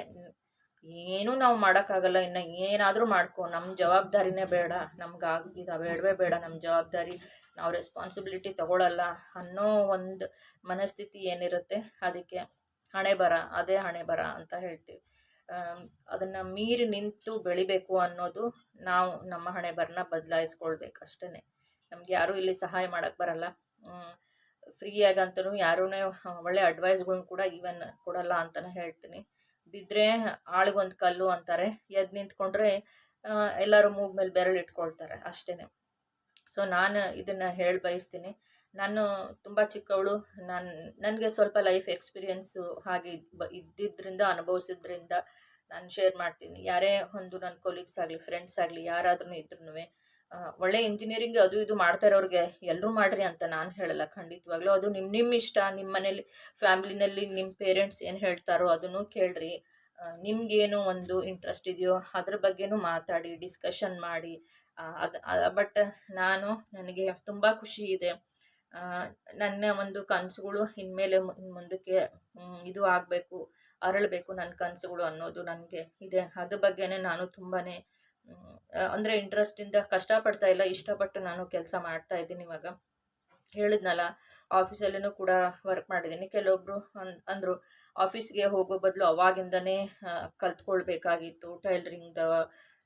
ಏನೂ ನಾವು ಮಾಡೋಕ್ಕಾಗಲ್ಲ, ಇನ್ನು ಏನಾದರೂ ಮಾಡ್ಕೊ. ನಮ್ಮ ಜವಾಬ್ದಾರಿನೇ ಬೇಡ, ನಮ್ಗೆ ಇದು ಬೇಡವೇ ಬೇಡ ನಮ್ಮ ಜವಾಬ್ದಾರಿ, ನಾವು ರೆಸ್ಪಾನ್ಸಿಬಿಲಿಟಿ ತಗೊಳ್ಳಲ್ಲ ಅನ್ನೋ ಒಂದು ಮನಸ್ಥಿತಿ ಏನಿರುತ್ತೆ, ಅದಕ್ಕೆ ಹಣೆ ಬರ ಅದೇ ಹಣೆ ಬರ ಅಂತ ಹೇಳ್ತೀವಿ. ಅದನ್ನು ಮೀರಿ ನಿಂತು ಬೆಳಿಬೇಕು ಅನ್ನೋದು ನಾವು ನಮ್ಮ ಹಣೆ ಬರ್ನ ಬದಲಾಯಿಸ್ಕೊಳ್ಬೇಕಷ್ಟೇ ನಮ್ಗೆ ಯಾರೂ ಇಲ್ಲಿ ಸಹಾಯ ಮಾಡೋಕ್ಕೆ ಬರಲ್ಲ. ಫ್ರೀಯಾಗಂತೂ ಯಾರೂ ಒಳ್ಳೆ ಅಡ್ವೈಸ್ಗಳ್ನ ಕೂಡ ಈವನ್ ಕೊಡಲ್ಲ ಅಂತಲೇ ಹೇಳ್ತೀನಿ. ಬಿದ್ದರೆ ಆಳಿಗೊಂದು ಕಲ್ಲು ಅಂತಾರೆ ಎದ್ದು ನಿಂತ್ಕೊಂಡ್ರೆ ಎಲ್ಲರೂ ಮೂಗ್ ಮೇಲೆ ಬೆರಳು ಇಟ್ಕೊಳ್ತಾರೆ ಅಷ್ಟೇ ಸೊ, ನಾನು ಇದನ್ನು ಹೇಳಿ ಬಯಸ್ತೀನಿ ನಾನು ತುಂಬ ಚಿಕ್ಕವಳು. ನಾನು, ನನಗೆ ಸ್ವಲ್ಪ ಲೈಫ್ ಎಕ್ಸ್ಪೀರಿಯೆನ್ಸು ಹಾಗೆ ಇದ್ದಿದ್ದರಿಂದ ಅನುಭವಿಸಿದ್ರಿಂದ ನಾನು ಶೇರ್ ಮಾಡ್ತೀನಿ. ಯಾರೇ ಒಂದು ನನ್ನ ಕೊಲೀಗ್ಸ್ ಆಗಲಿ ಫ್ರೆಂಡ್ಸ್ ಆಗಲಿ ಯಾರಾದ್ರೂ ಇದ್ರೂ ಒಳ್ಳೆ ಇಂಜಿನಿಯರಿಂಗ್ ಅದು ಇದು ಮಾಡ್ತಾ ಇರೋರಿಗೆ ಎಲ್ಲರೂ ಮಾಡ್ರಿ ಅಂತ ನಾನು ಹೇಳಲ್ಲ. ಖಂಡಿತವಾಗ್ಲೂ ಅದು ನಿಮ್ಮ ನಿಮ್ಮ ಇಷ್ಟ. ನಿಮ್ಮ ಮನೇಲಿ, ಫ್ಯಾಮಿಲಿನಲ್ಲಿ ನಿಮ್ಮ ಪೇರೆಂಟ್ಸ್ ಏನು ಹೇಳ್ತಾರೋ ಅದನ್ನು ಕೇಳ್ರಿ. ನಿಮ್ಗೇನು ಒಂದು ಇಂಟ್ರೆಸ್ಟ್ ಇದೆಯೋ ಅದ್ರ ಬಗ್ಗೆನೂ ಮಾತಾಡಿ ಡಿಸ್ಕಷನ್ ಮಾಡಿ. ಅದು ಬಟ್ ನಾನು, ನನಗೆ ತುಂಬ ಖುಷಿ ಇದೆ. ನನ್ನ ಒಂದು ಕನಸುಗಳು ಇನ್ಮೇಲೆ ಮುಂದಕ್ಕೆ ಇದು ಆಗಬೇಕು, ಅರಳಬೇಕು ನನ್ನ ಕನಸುಗಳು ಅನ್ನೋದು ನನಗೆ ಇದೆ. ಅದ್ರ ಬಗ್ಗೆನೇ ನಾನು ತುಂಬಾ ಅಂದರೆ ಇಂಟ್ರೆಸ್ಟಿಂದ ಕಷ್ಟಪಡ್ತಾ ಇಲ್ಲ, ಇಷ್ಟಪಟ್ಟು ನಾನು ಕೆಲಸ ಮಾಡ್ತಾ ಇದ್ದೀನಿ ಇವಾಗ. ಹೇಳಿದ್ನಲ್ಲ ಆಫೀಸಲ್ಲೂ ಕೂಡ ವರ್ಕ್ ಮಾಡಿದ್ದೀನಿ. ಕೆಲವೊಬ್ಬರು ಅನ್ ಅಂದರು ಆಫೀಸ್ಗೆ ಹೋಗೋ ಬದಲು ಅವಾಗಿಂದನೇ ಕಲ್ತ್ಕೊಳ್ಬೇಕಾಗಿತ್ತು ಟೈಲರಿಂಗ್ದ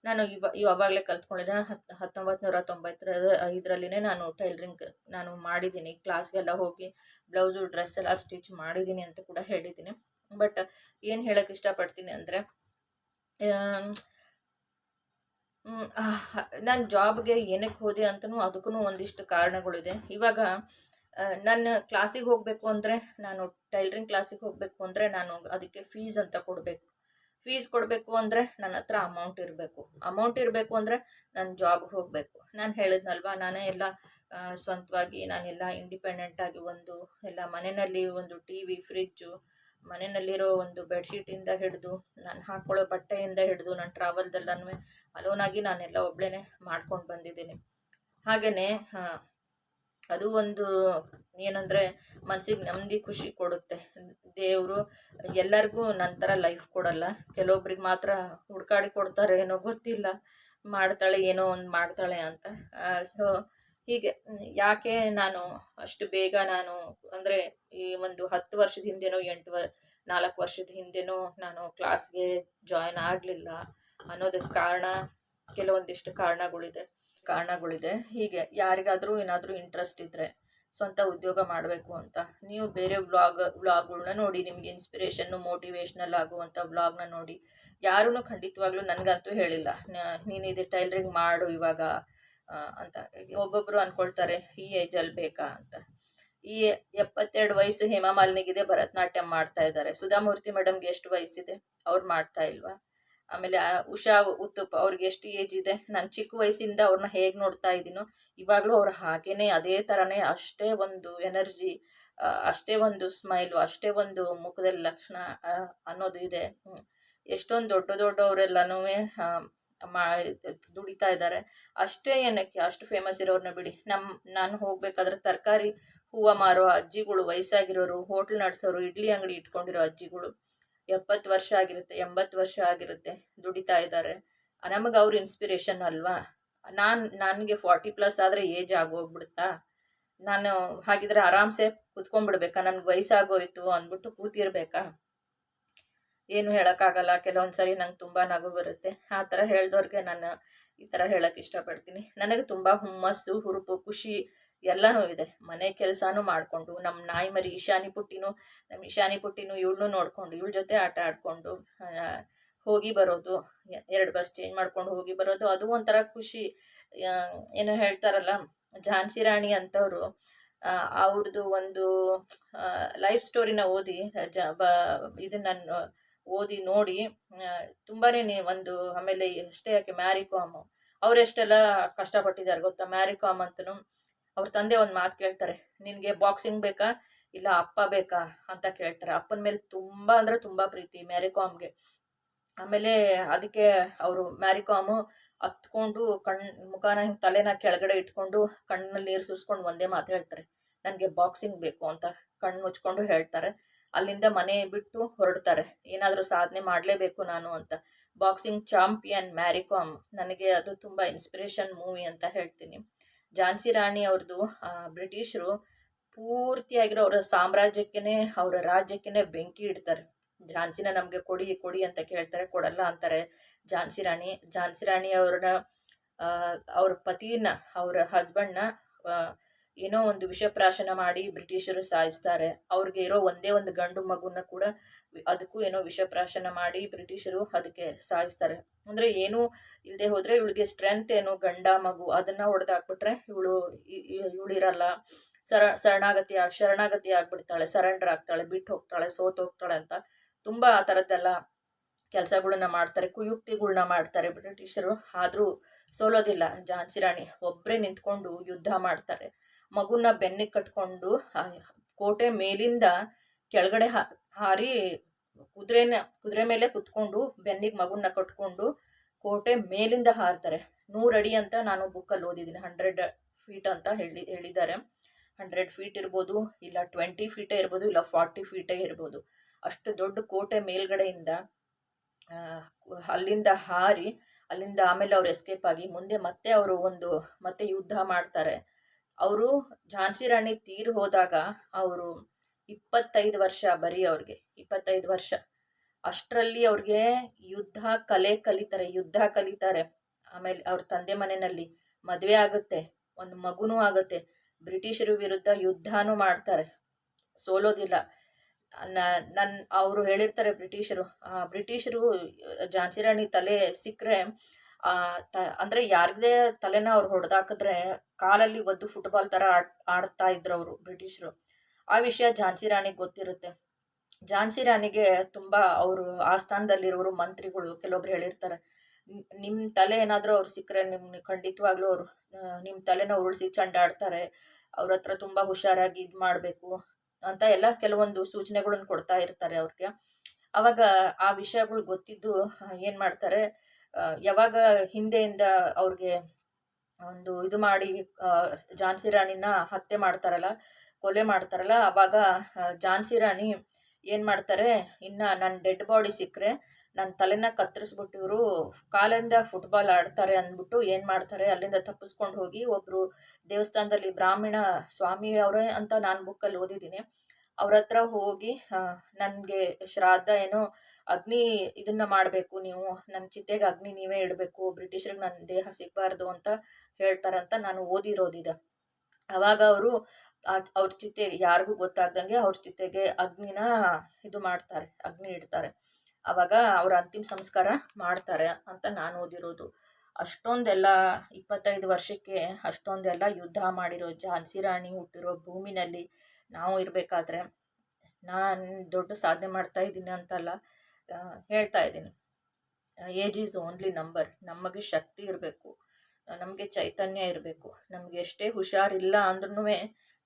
ನಾನು ಇವ, ಇವಾಗಲೇ ಕಲ್ತ್ಕೊಂಡಿದ್ದೆ. ಹತ್ ಹತ್ತೊಂಬತ್ತು ನೂರ ತೊಂಬತ್ತರ ಐದರಲ್ಲಿನೇ ನಾನು ಟೈಲರಿಂಗ್ ನಾನು ಮಾಡಿದ್ದೀನಿ. ಕ್ಲಾಸ್ಗೆಲ್ಲ ಹೋಗಿ ಬ್ಲೌಸು, ಡ್ರೆಸ್ ಎಲ್ಲ ಸ್ಟಿಚ್ ಮಾಡಿದ್ದೀನಿ ಅಂತ ಕೂಡ ಹೇಳಿದ್ದೀನಿ. ಬಟ್ ಏನು ಹೇಳೋಕ್ಕೆ ಇಷ್ಟಪಡ್ತೀನಿ ಅಂದರೆ ನಾನು ಜಾಬ್ಗೆ ಏನಕ್ಕೆ ಹೋದೆ ಅಂತಲೂ ಅದಕ್ಕೂ ಒಂದಿಷ್ಟು ಕಾರಣಗಳಿದೆ. ಇವಾಗ ನನ್ನ ಕ್ಲಾಸಿಗೆ ಹೋಗಬೇಕು ಅಂದರೆ, ನಾನು ಟೈಲರಿಂಗ್ ಕ್ಲಾಸಿಗೆ ಹೋಗಬೇಕು ಅಂದರೆ ನಾನು ಅದಕ್ಕೆ ಫೀಸ್ ಅಂತ ಕೊಡಬೇಕು. ಫೀಸ್ ಕೊಡಬೇಕು ಅಂದರೆ ನನ್ನ ಹತ್ರ ಅಮೌಂಟ್ ಇರಬೇಕು. ಅಮೌಂಟ್ ಇರಬೇಕು ಅಂದರೆ ನಾನು ಜಾಬ್ಗೆ ಹೋಗಬೇಕು. ನಾನು ಹೇಳಿದ್ನಲ್ವಾ, ನಾನೇ ಎಲ್ಲ ಸ್ವಂತವಾಗಿ ನಾನೆಲ್ಲ ಇಂಡಿಪೆಂಡೆಂಟಾಗಿ ಒಂದು, ಎಲ್ಲ ಮನೆಯಲ್ಲಿ ಒಂದು ಟಿ ವಿ ಫ್ರಿಜ್ಜು ಮನೆಯಲ್ಲಿರೋ ಒಂದು ಬೆಡ್ಶೀಟಿಂದ ಹಿಡಿದು, ನಾನು ಹಾಕ್ಕೊಳ್ಳೋ ಬಟ್ಟೆಯಿಂದ ಹಿಡಿದು, ನಾನು ಟ್ರಾವೆಲ್ದೆಲ್ಲನೂ ಅಲೋನಾಗಿ ನಾನೆಲ್ಲ ಒಬ್ಬಳೇ ಮಾಡ್ಕೊಂಡು ಬಂದಿದ್ದೀನಿ. ಹಾಗೆಯೇ ಅದು ಒಂದು ಏನಂದರೆ ಮನಸ್ಸಿಗೆ ನೆಮ್ಮದಿ, ಖುಷಿ ಕೊಡುತ್ತೆ. ದೇವರು ಎಲ್ಲರಿಗೂ ನನ್ನ ಲೈಫ್ ಕೊಡಲ್ಲ. ಕೆಲವೊಬ್ರಿಗೆ ಮಾತ್ರ ಹುಡ್ಕಾಡಿ ಕೊಡ್ತಾರೆ ಏನೋ ಗೊತ್ತಿಲ್ಲ. ಮಾಡ್ತಾಳೆ, ಏನೋ ಒಂದು ಮಾಡ್ತಾಳೆ ಅಂತ. ಸೊ ಹೀಗೆ, ಯಾಕೆ ನಾನು ಅಷ್ಟು ಬೇಗ ನಾನು ಅಂದರೆ ಈ ಒಂದು ಹತ್ತು ವರ್ಷದ ಹಿಂದೆನೋ ಎಂಟು ವ, ನಾಲ್ಕು ವರ್ಷದ ಹಿಂದೆನೋ ನಾನು ಕ್ಲಾಸ್ಗೆ ಜಾಯ್ನ್ ಆಗಲಿಲ್ಲ ಅನ್ನೋದಕ್ಕೆ ಕಾರಣ, ಕೆಲವೊಂದಿಷ್ಟು ಕಾರಣಗಳಿದೆ ಕಾರಣಗಳಿದೆ. ಹೀಗೆ ಯಾರಿಗಾದರೂ ಏನಾದರೂ ಇಂಟ್ರೆಸ್ಟ್ ಇದ್ದರೆ ಸ್ವಂತ ಉದ್ಯೋಗ ಮಾಡಬೇಕು ಅಂತ. ನೀವು ಬೇರೆ ವ್ಲಾಗ್ ವ್ಲಾಗ್ಗಳನ್ನ ನೋಡಿ, ನಿಮ್ಗೆ ಇನ್ಸ್ಪಿರೇಷನ್ನು ಮೋಟಿವೇಶ್ನಲ್ ಆಗುವಂಥ ವ್ಲಾಗ್ನ ನೋಡಿ. ಯಾರೂ ಖಂಡಿತವಾಗ್ಲೂ ನನಗಂತೂ ಹೇಳಿಲ್ಲ. ನೀನು ಇದು ಟೈಲರಿಂಗ್ ಮಾಡು ಇವಾಗ ಅಂತ. ಒಬ್ಬೊಬ್ಬರು ಅಂದ್ಕೊಳ್ತಾರೆ ಈ ಏಜಲ್ಲಿ ಬೇಕಾ ಅಂತ. ಈ ಎಪ್ಪತ್ತೆರಡು ವಯಸ್ಸು ಹೇಮಾ ಮಾಲಿನಿಗಿದೆ ಭರತನಾಟ್ಯಂ ಮಾಡ್ತಾ ಇದ್ದಾರೆ. ಸುಧಾಮೂರ್ತಿ ಮೇಡಮ್ಗೆ ಎಷ್ಟು ವಯಸ್ಸಿದೆ? ಅವ್ರು ಮಾಡ್ತಾ ಇಲ್ವಾ? ಆಮೇಲೆ ಉಷಾ ಉತ್ತುಪ್ ಅವ್ರಿಗೆ ಎಷ್ಟು ಏಜ್ ಇದೆ? ನಾನು ಚಿಕ್ಕ ವಯಸ್ಸಿಂದ ಅವ್ರನ್ನ ಹೇಗೆ ನೋಡ್ತಾ ಇದ್ದೀನೋ, ಇವಾಗಲೂ ಅವ್ರು ಹಾಗೇನೆ, ಅದೇ ಥರನೇ ಅಷ್ಟೇ ಒಂದು ಎನರ್ಜಿ ಅಷ್ಟೇ ಒಂದು ಸ್ಮೈಲು, ಅಷ್ಟೇ ಒಂದು ಮುಖದಲ್ಲಿ ಲಕ್ಷಣ ಅನ್ನೋದು ಇದೆ. ಎಷ್ಟೊಂದು ದೊಡ್ಡ ದೊಡ್ಡವರೆಲ್ಲನೂ ಮಾ, ದುಡಿತಾ ಇದ್ದಾರೆ. ಅಷ್ಟೇ ಏನಕ್ಕೆ, ಅಷ್ಟು ಫೇಮಸ್ ಇರೋರನ್ನ ಬಿಡಿ. ನಮ್ಮ ನಾನು ಹೋಗ್ಬೇಕಾದ್ರೆ ತರಕಾರಿ ಹೂವು ಮಾರೋ ಅಜ್ಜಿಗಳು, ವಯಸ್ಸಾಗಿರೋರು, ಹೋಟ್ಲ್ ನಡೆಸೋರು, ಇಡ್ಲಿ ಅಂಗಡಿ ಇಟ್ಕೊಂಡಿರೋ ಅಜ್ಜಿಗಳು ಎಪ್ಪತ್ತು ವರ್ಷ ಆಗಿರುತ್ತೆ, ಎಂಬತ್ತು ವರ್ಷ ಆಗಿರುತ್ತೆ ದುಡಿತಾ ಇದ್ದಾರೆ. ನಮಗೆ ಅವ್ರ ಇನ್ಸ್ಪಿರೇಷನ್ ಅಲ್ವಾ? ನಾನು, ನನಗೆ ಫಾರ್ಟಿ ಪ್ಲಸ್ ಆದರೆ ಏಜ್ ಆಗೋಗ್ಬಿಡುತ್ತಾ? ನಾನು ಹಾಗಿದ್ರೆ ಆರಾಮ್ಸೆ ಕುತ್ಕೊಂಡ್ಬಿಡ್ಬೇಕಾ? ನನ್ಗೆ ವಯಸ್ಸಾಗೋಯ್ತು ಅಂದ್ಬಿಟ್ಟು ಕೂತಿರ್ಬೇಕಾ? ಏನು ಹೇಳೋಕ್ಕಾಗಲ್ಲ. ಕೆಲವೊಂದು ಸರಿ ನಂಗೆ ತುಂಬ ನಗು ಬರುತ್ತೆ. ಆ ಥರ ಹೇಳ್ದವ್ರಿಗೆ ನಾನು ಈ ಥರ ಹೇಳೋಕ್ಕೆ ಇಷ್ಟಪಡ್ತೀನಿ. ನನಗೆ ತುಂಬ ಹುಮ್ಮಸ್ಸು, ಹುರುಪು, ಖುಷಿ ಎಲ್ಲನೂ ಇದೆ. ಮನೆ ಕೆಲಸನೂ ಮಾಡಿಕೊಂಡು ನಮ್ಮ ನಾಯಿ ಮರಿ ಈಶಾನಿ ಪುಟ್ಟಿನೂ ನಮ್ಮ ಈಶಾನಿ ಪುಟ್ಟಿನೂ ಇವಳನ್ನೂ ನೋಡಿಕೊಂಡು, ಇವಳ ಜೊತೆ ಆಟ ಆಡಿಕೊಂಡು ಹೋಗಿ ಬರೋದು, ಎರಡು ಬಸ್ ಚೇಂಜ್ ಮಾಡ್ಕೊಂಡು ಹೋಗಿ ಬರೋದು, ಅದು ಒಂಥರ ಖುಷಿ. ಏನು ಹೇಳ್ತಾರಲ್ಲ, ಝಾನ್ಸಿ ರಾಣಿ ಅಂತವರು ಅವ್ರದ್ದು ಒಂದು ಲೈಫ್ ಸ್ಟೋರಿನ ಓದಿ, ಜ, ಬ, ಇದನ್ನ ನಾನು ಓದಿ ನೋಡಿ ತುಂಬಾನೇ ಒಂದು, ಆಮೇಲೆ ಅಷ್ಟೇ ಯಾಕೆ ಮ್ಯಾರಿ ಕಾಮ್ ಅವರೆಷ್ಟೆಲ್ಲ ಕಷ್ಟಪಟ್ಟಿದ್ದಾರೆ ಗೊತ್ತಾ? ಮ್ಯಾರಿ ಕಾಮ್ ಅಂತನು ಅವ್ರ ತಂದೆ ಒಂದು ಮಾತು ಕೇಳ್ತಾರೆ, ನಿನಗೆ ಬಾಕ್ಸಿಂಗ್ ಬೇಕಾ? ಇಲ್ಲ ಅಪ್ಪ ಬೇಕಾ? ಅಂತ ಕೇಳ್ತಾರೆ. ಅಪ್ಪನ ಮೇಲೆ ತುಂಬ ಅಂದರೆ ತುಂಬ ಪ್ರೀತಿ ಮ್ಯಾರಿಕಾಮ್ಗೆ ಆಮೇಲೆ ಅದಕ್ಕೆ ಅವರು ಮ್ಯಾರಿಕಾಮು ಹತ್ಕೊಂಡು ಕಣ್, ಮುಖಾನ ಹಿಂಗೆ ತಲೆನ ಕೆಳಗಡೆ ಇಟ್ಕೊಂಡು ಕಣ್ಣಲ್ಲಿ ನೀರು ಸುರಿಸ್ಕೊಂಡು ಒಂದೇ ಮಾತು ಹೇಳ್ತಾರೆ. ನನಗೆ ಬಾಕ್ಸಿಂಗ್ ಬೇಕು ಅಂತ ಕಣ್ಣು ಮುಚ್ಕೊಂಡು ಹೇಳ್ತಾರೆ. ಅಲ್ಲಿಂದ ಮನೆ ಬಿಟ್ಟು ಹೊರಡ್ತಾರೆ. ಏನಾದರೂ ಸಾಧನೆ ಮಾಡಲೇಬೇಕು ನಾನು ಅಂತ. ಬಾಕ್ಸಿಂಗ್ ಚಾಂಪಿಯನ್ ಮ್ಯಾರಿಕಾಮ್ ನನಗೆ ಅದು ತುಂಬ ಇನ್ಸ್ಪಿರೇಷನ್ ಮೂವಿ ಅಂತ ಹೇಳ್ತೀನಿ. ಝಾನ್ಸಿ ರಾಣಿ ಅವ್ರದ್ದು ಬ್ರಿಟಿಷರು ಪೂರ್ತಿಯಾಗಿರೋ ಅವರ ಸಾಮ್ರಾಜ್ಯಕ್ಕೇನೆ, ಅವರ ರಾಜ್ಯಕ್ಕೇನೆ ಬೆಂಕಿ ಇಡ್ತಾರೆ. ಝಾನ್ಸಿನ ನಮಗೆ ಕೊಡಿ ಕೊಡಿ ಅಂತ ಕೇಳ್ತಾರೆ, ಕೊಡಲ್ಲ ಅಂತಾರೆ. ಝಾನ್ಸಿ ರಾಣಿ ಝಾನ್ಸಿ ರಾಣಿ ಅವ್ರನ್ನ ಅವ್ರ ಪತಿನ, ಅವರ ಹಸ್ಬೆಂಡ್ನ ಏನೋ ಒಂದು ವಿಷಪ್ರಾಶನ ಮಾಡಿ ಬ್ರಿಟಿಷರು ಸಾಯಿಸ್ತಾರೆ. ಅವ್ರಿಗೆ ಇರೋ ಒಂದೇ ಒಂದು ಗಂಡು ಮಗುನ ಕೂಡ ಅದಕ್ಕೂ ಏನೋ ವಿಷಪ್ರಾಶನ ಮಾಡಿ ಬ್ರಿಟಿಷರು ಅದಕ್ಕೆ ಸಾಯಿಸ್ತಾರೆ. ಅಂದ್ರೆ ಏನು ಇಲ್ಲದೆ ಹೋದ್ರೆ ಇವಳಿಗೆ ಸ್ಟ್ರೆಂತ್ ಏನು ಗಂಡ, ಮಗು ಅದನ್ನ ಹೊಡೆದಾಕ್ಬಿಟ್ರೆ ಇವಳು ಇವಳಿರಲ್ಲ. ಸರ, ಶರಣಾಗತಿ ಆಗಿ, ಶರಣಾಗತಿ ಆಗ್ಬಿಡ್ತಾಳೆ ಸರೆಂಡರ್ ಆಗ್ತಾಳೆ ಬಿಟ್ಟು ಹೋಗ್ತಾಳೆ, ಸೋತ್ ಹೋಗ್ತಾಳೆ ಅಂತ. ತುಂಬಾ ಆ ಥರದ್ದೆಲ್ಲ ಕೆಲಸಗಳನ್ನ ಮಾಡ್ತಾರೆ ಕುಯುಕ್ತಿಗಳನ್ನ ಮಾಡ್ತಾರೆ ಬ್ರಿಟಿಷರು. ಆದರೂ ಸೋಲೋದಿಲ್ಲ. ಝಾನ್ಸಿ ರಾಣಿ ಒಬ್ಬರೇ ನಿಂತ್ಕೊಂಡು ಯುದ್ಧ ಮಾಡ್ತಾರೆ. ಮಗುನ ಬೆನ್ನಿಗೆ ಕಟ್ಕೊಂಡು ಕೋಟೆ ಮೇಲಿಂದ ಕೆಳಗಡೆ ಹಾರಿ ಕುದುರೆನ, ಕುದುರೆ ಮೇಲೆ ಕುತ್ಕೊಂಡು, ಬೆನ್ನಿಗೆ ಮಗುನ ಕಟ್ಕೊಂಡು ಕೋಟೆ ಮೇಲಿಂದ ಹಾರ್ತಾರೆ. ನೂರಡಿ ಅಂತ ನಾನು ಬುಕ್ಕಲ್ಲಿ ಓದಿದ್ದೀನಿ. ಹಂಡ್ರೆಡ್ ಫೀಟ್ ಅಂತ ಹೇಳಿ, ಹೇಳಿದ್ದಾರೆ. ಹಂಡ್ರೆಡ್ ಫೀಟ್ ಇರ್ಬೋದು, ಇಲ್ಲ ಟ್ವೆಂಟಿ ಫೀಟೇ ಇರ್ಬೋದು, ಇಲ್ಲ ಫಾರ್ಟಿ ಫೀಟೇ ಇರ್ಬೋದು. ಅಷ್ಟು ದೊಡ್ಡ ಕೋಟೆ ಮೇಲ್ಗಡೆಯಿಂದ ಅಲ್ಲಿಂದ ಹಾರಿ, ಅಲ್ಲಿಂದ ಆಮೇಲೆ ಅವ್ರು ಎಸ್ಕೇಪ್ ಆಗಿ ಮುಂದೆ ಮತ್ತೆ ಅವರು ಒಂದು, ಮತ್ತೆ ಯುದ್ಧ ಮಾಡ್ತಾರೆ. ಅವರು ಝಾನ್ಸಿ ರಾಣಿ ತೀರ್ ಹೋದಾಗ ಅವರು ಇಪ್ಪತ್ತೈದು ವರ್ಷ ಬರೀ ಅವ್ರಿಗೆ, ಇಪ್ಪತ್ತೈದು ವರ್ಷ. ಅಷ್ಟರಲ್ಲಿ ಅವ್ರಿಗೆ ಯುದ್ಧ ಕಲೆ ಕಲಿತಾರೆ, ಯುದ್ಧ ಕಲಿತಾರೆ. ಆಮೇಲೆ ಅವ್ರ ತಂದೆ ಮನೆಯಲ್ಲಿ ಮದುವೆ ಆಗುತ್ತೆ, ಒಂದು ಮಗುನೂ ಆಗುತ್ತೆ. ಬ್ರಿಟಿಷರ ವಿರುದ್ಧ ಯುದ್ಧನೂ ಮಾಡ್ತಾರೆ. ಸೋಲೋದಿಲ್ಲ. ನನ್ನ ಅವರು ಹೇಳಿರ್ತಾರೆ ಬ್ರಿಟಿಷರು ಬ್ರಿಟಿಷರು ಝಾನ್ಸಿ ರಾಣಿ ತಲೆ ಸಿಕ್ಕರೆ ತ, ಅಂದರೆ ಯಾರಿಗೇ ತಲೆನ ಅವ್ರು ಹೊಡೆದಾಕಿದ್ರೆ ಕಾಲಲ್ಲಿ ಒದ್ದು ಫುಟ್ಬಾಲ್ ಥರ ಆಡ್, ಆಡ್ತಾ ಇದ್ರು ಅವರು ಬ್ರಿಟಿಷರು. ಆ ವಿಷಯ ಝಾನ್ಸಿ ರಾಣಿಗೆ ಗೊತ್ತಿರುತ್ತೆ. ಝಾನ್ಸಿ ರಾಣಿಗೆ ತುಂಬ ಅವರು ಆಸ್ಥಾನದಲ್ಲಿರೋರು ಮಂತ್ರಿಗಳು ಕೆಲವೊಬ್ರು ಹೇಳಿರ್ತಾರೆ. ನಿಮ್ಮ ತಲೆ ಏನಾದರೂ ಅವ್ರು ಸಿಕ್ಕರೆ ನಿಮ್ಗೆ ಖಂಡಿತವಾಗ್ಲೂ ಅವರು ನಿಮ್ಮ ತಲೆನ ಉರುಳಿಸಿ ಚಂಡಾಡ್ತಾರೆ. ಅವ್ರ ಹತ್ರ ತುಂಬ ಹುಷಾರಾಗಿ ಇದು ಮಾಡಬೇಕು ಅಂತ ಎಲ್ಲ ಕೆಲವೊಂದು ಸೂಚನೆಗಳನ್ನು ಕೊಡ್ತಾ ಇರ್ತಾರೆ ಅವ್ರಿಗೆ. ಅವಾಗ ಆ ವಿಷಯಗಳು ಗೊತ್ತಿದ್ದು ಏನು ಮಾಡ್ತಾರೆ ಯಾವಾಗ ಹಿಂದೆಯಿಂದ ಅವ್ರಿಗೆ ಒಂದು ಇದು ಮಾಡಿ ಝಾನ್ಸಿ ರಾಣಿನ ಹತ್ಯೆ ಮಾಡ್ತಾರಲ್ಲ ಕೊಲೆ ಮಾಡ್ತಾರಲ್ಲ, ಅವಾಗ ಝಾನ್ಸಿ ರಾಣಿ ಏನು ಮಾಡ್ತಾರೆ, ಇನ್ನು ನನ್ನ ಡೆಡ್ ಬಾಡಿ ಸಿಕ್ಕರೆ ನನ್ನ ತಲೆನ ಕತ್ತರಿಸ್ಬಿಟ್ಟು ಇವರು ಕಾಲಿಂದ ಫುಟ್ಬಾಲ್ ಆಡ್ತಾರೆ ಅಂದ್ಬಿಟ್ಟು ಏನು ಮಾಡ್ತಾರೆ, ಅಲ್ಲಿಂದ ತಪ್ಪಿಸ್ಕೊಂಡು ಹೋಗಿ ಒಬ್ಬರು ದೇವಸ್ಥಾನದಲ್ಲಿ ಬ್ರಾಹ್ಮಣ ಸ್ವಾಮಿ ಅವರೇ ಅಂತ ನಾನು ಬುಕ್ಕಲ್ಲಿ ಓದಿದ್ದೀನಿ. ಅವ್ರ ಹತ್ರ ಹೋಗಿ ನನಗೆ ಶ್ರಾದ್ದ ಏನೋ ಅಗ್ನಿ ಇದನ್ನ ಮಾಡಬೇಕು ನೀವು ನನ್ನ ಚಿತೆಗೆ ಅಗ್ನಿ ನೀವೇ ಇಡಬೇಕು, ಬ್ರಿಟಿಷರಿಗೆ ನನ್ನ ದೇಹ ಸಿಗಬಾರ್ದು ಅಂತ ಹೇಳ್ತಾರಂತ ನಾನು ಓದಿರೋದಿದೆ. ಅವಾಗ ಅವರು ಅವ್ರ ಜೊತೆ ಯಾರಿಗೂ ಗೊತ್ತಾಗ್ದಂಗೆ ಅವ್ರ ಜೊತೆಗೆ ಅಗ್ನಿನ ಇದು ಮಾಡ್ತಾರೆ, ಅಗ್ನಿ ಇಡ್ತಾರೆ. ಅವಾಗ ಅವ್ರ ಅಂತಿಮ ಸಂಸ್ಕಾರ ಮಾಡ್ತಾರೆ ಅಂತ ನಾನು ಓದಿರೋದು. ಅಷ್ಟೊಂದೆಲ್ಲ ಇಪ್ಪತ್ತೈದು ವರ್ಷಕ್ಕೆ ಅಷ್ಟೊಂದೆಲ್ಲ ಯುದ್ಧ ಮಾಡಿರೋ ಝಾನ್ಸಿ ರಾಣಿ ಹುಟ್ಟಿರೋ ಭೂಮಿನಲ್ಲಿ ನಾವು ಇರಬೇಕಾದ್ರೆ ನಾನು ದೊಡ್ಡ ಸಾಧನೆ ಮಾಡ್ತಾ ಇದ್ದೀನಿ ಅಂತಲ್ಲ ಹೇಳ್ತಾ ಇದ್ದೀನಿ. ಏಜ್ ಈಸ್ ಓನ್ಲಿ ನಂಬರ್ ನಮಗೆ ಶಕ್ತಿ ಇರಬೇಕು. ನಮಗೆ ಚೈತನ್ಯ ಇರಬೇಕು. ನಮಗೆ ಎಷ್ಟೇ ಹುಷಾರಿಲ್ಲ ಅಂದ್ರೂ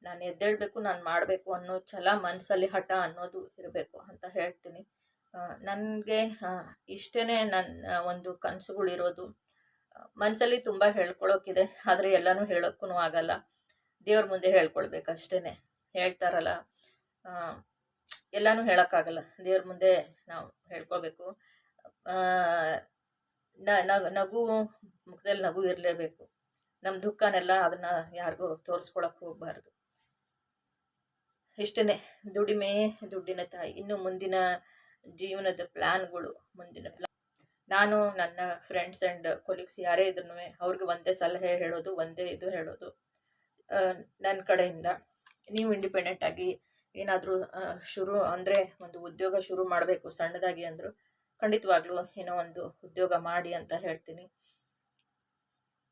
ನಾನು ಎದ್ದೇಳಬೇಕು, ನಾನು ಮಾಡಬೇಕು ಅನ್ನೋ ಛಲ ಮನಸ್ಸಲ್ಲಿ ಹಠ ಅನ್ನೋದು ಇರಬೇಕು ಅಂತ ಹೇಳ್ತೀನಿ. ನನಗೆ ಇಷ್ಟೇ ನನ್ನ ಒಂದು ಕನಸುಗಳಿರೋದು. ಮನಸ್ಸಲ್ಲಿ ತುಂಬ ಹೇಳ್ಕೊಳೋಕ್ಕಿದೆ ಆದರೆ ಎಲ್ಲನೂ ಹೇಳೋಕ್ಕೂ ಆಗಲ್ಲ. ದೇವ್ರ ಮುಂದೆ ಹೇಳ್ಕೊಳ್ಬೇಕು ಅಷ್ಟೇ ಹೇಳ್ತಾರಲ್ಲ ಎಲ್ಲನೂ ಹೇಳೋಕ್ಕಾಗಲ್ಲ. ದೇವ್ರ ಮುಂದೆ ನಾವು ಹೇಳ್ಕೊಳ್ಬೇಕು. ನಗು ಮುಖದಲ್ಲಿ ನಗು ಇರಲೇಬೇಕು. ನಮ್ಮ ದುಃಖನೆಲ್ಲ ಅದನ್ನು ಯಾರಿಗೂ ತೋರಿಸ್ಕೊಳಕ್ಕೆ ಹೋಗಬಾರ್ದು. ಇಷ್ಟೇ ದುಡಿಮೆ ದುಡ್ಡಿನ ತಾಯಿ. ಇನ್ನು ಮುಂದಿನ ಜೀವನದ ಪ್ಲ್ಯಾನ್ಗಳು ಮುಂದಿನ ಪ್ಲಾನ್ ನಾನು ನನ್ನ ಫ್ರೆಂಡ್ಸ್ ಆ್ಯಂಡ್ ಕೊಲೀಗ್ಸ್ ಯಾರೇ ಇದ್ರೂ ಅವ್ರಿಗೆ ಒಂದೇ ಸಲಹೆ ಹೇಳೋದು, ಒಂದೇ ಇದು ಹೇಳೋದು. ನನ್ನ ಕಡೆಯಿಂದ ನೀವು ಇಂಡಿಪೆಂಡೆಂಟ್ ಆಗಿ ಏನಾದರೂ ಶುರು ಅಂದರೆ ಒಂದು ಉದ್ಯೋಗ ಶುರು ಮಾಡಬೇಕು, ಸಣ್ಣದಾಗಿ ಅಂದರು ಖಂಡಿತವಾಗ್ಲೂ ಏನೋ ಒಂದು ಉದ್ಯೋಗ ಮಾಡಿ ಅಂತ ಹೇಳ್ತೀನಿ.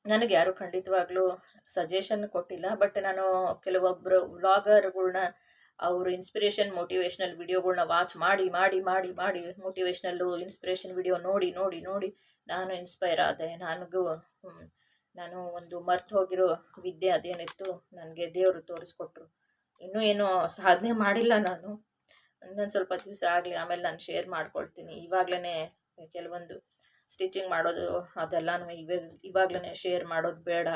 ನನಗೆ ಯಾರು ಖಂಡಿತವಾಗ್ಲೂ ಸಜೆಷನ್ ಕೊಟ್ಟಿಲ್ಲ ಬಟ್ ನಾನು ಕೆಲವೊಬ್ಬರು ವ್ಲಾಗರ್ಗಳ್ನ ಅವರು ಇನ್ಸ್ಪಿರೇಷನ್ ಮೋಟಿವೇಶ್ನಲ್ ವಿಡಿಯೋಗಳ್ನ ವಾಚ್ ಮಾಡಿ ಮಾಡಿ ಮಾಡಿ ಮಾಡಿ ಮೋಟಿವೇಶ್ನಲ್ಲು ಇನ್ಸ್ಪಿರೇಷನ್ ವಿಡಿಯೋ ನೋಡಿ ನೋಡಿ ನೋಡಿ ನಾನು ಇನ್ಸ್ಪೈರ್ ಆದೆ. ನನಗೂ ನಾನು ಒಂದು ಮರ್ತು ಹೋಗಿರೋ ವಿದ್ಯೆ ಅದೇನಿತ್ತು ನನಗೆ ದೇವರು ತೋರಿಸ್ಕೊಟ್ರು. ಇನ್ನೂ ಏನೋ ಸಾಧನೆ ಮಾಡಿಲ್ಲ ನಾನು. ಇನ್ನೊಂದು ಸ್ವಲ್ಪ ದಿವಸ ಆಗಲಿ, ಆಮೇಲೆ ನಾನು ಶೇರ್ ಮಾಡ್ಕೊಳ್ತೀನಿ. ಇವಾಗಲೇ ಕೆಲವೊಂದು ಸ್ಟಿಚಿಂಗ್ ಮಾಡೋದು ಅದೆಲ್ಲನೂ ಇವಾಗ ಇವಾಗಲೇ ಶೇರ್ ಮಾಡೋದು ಬೇಡ.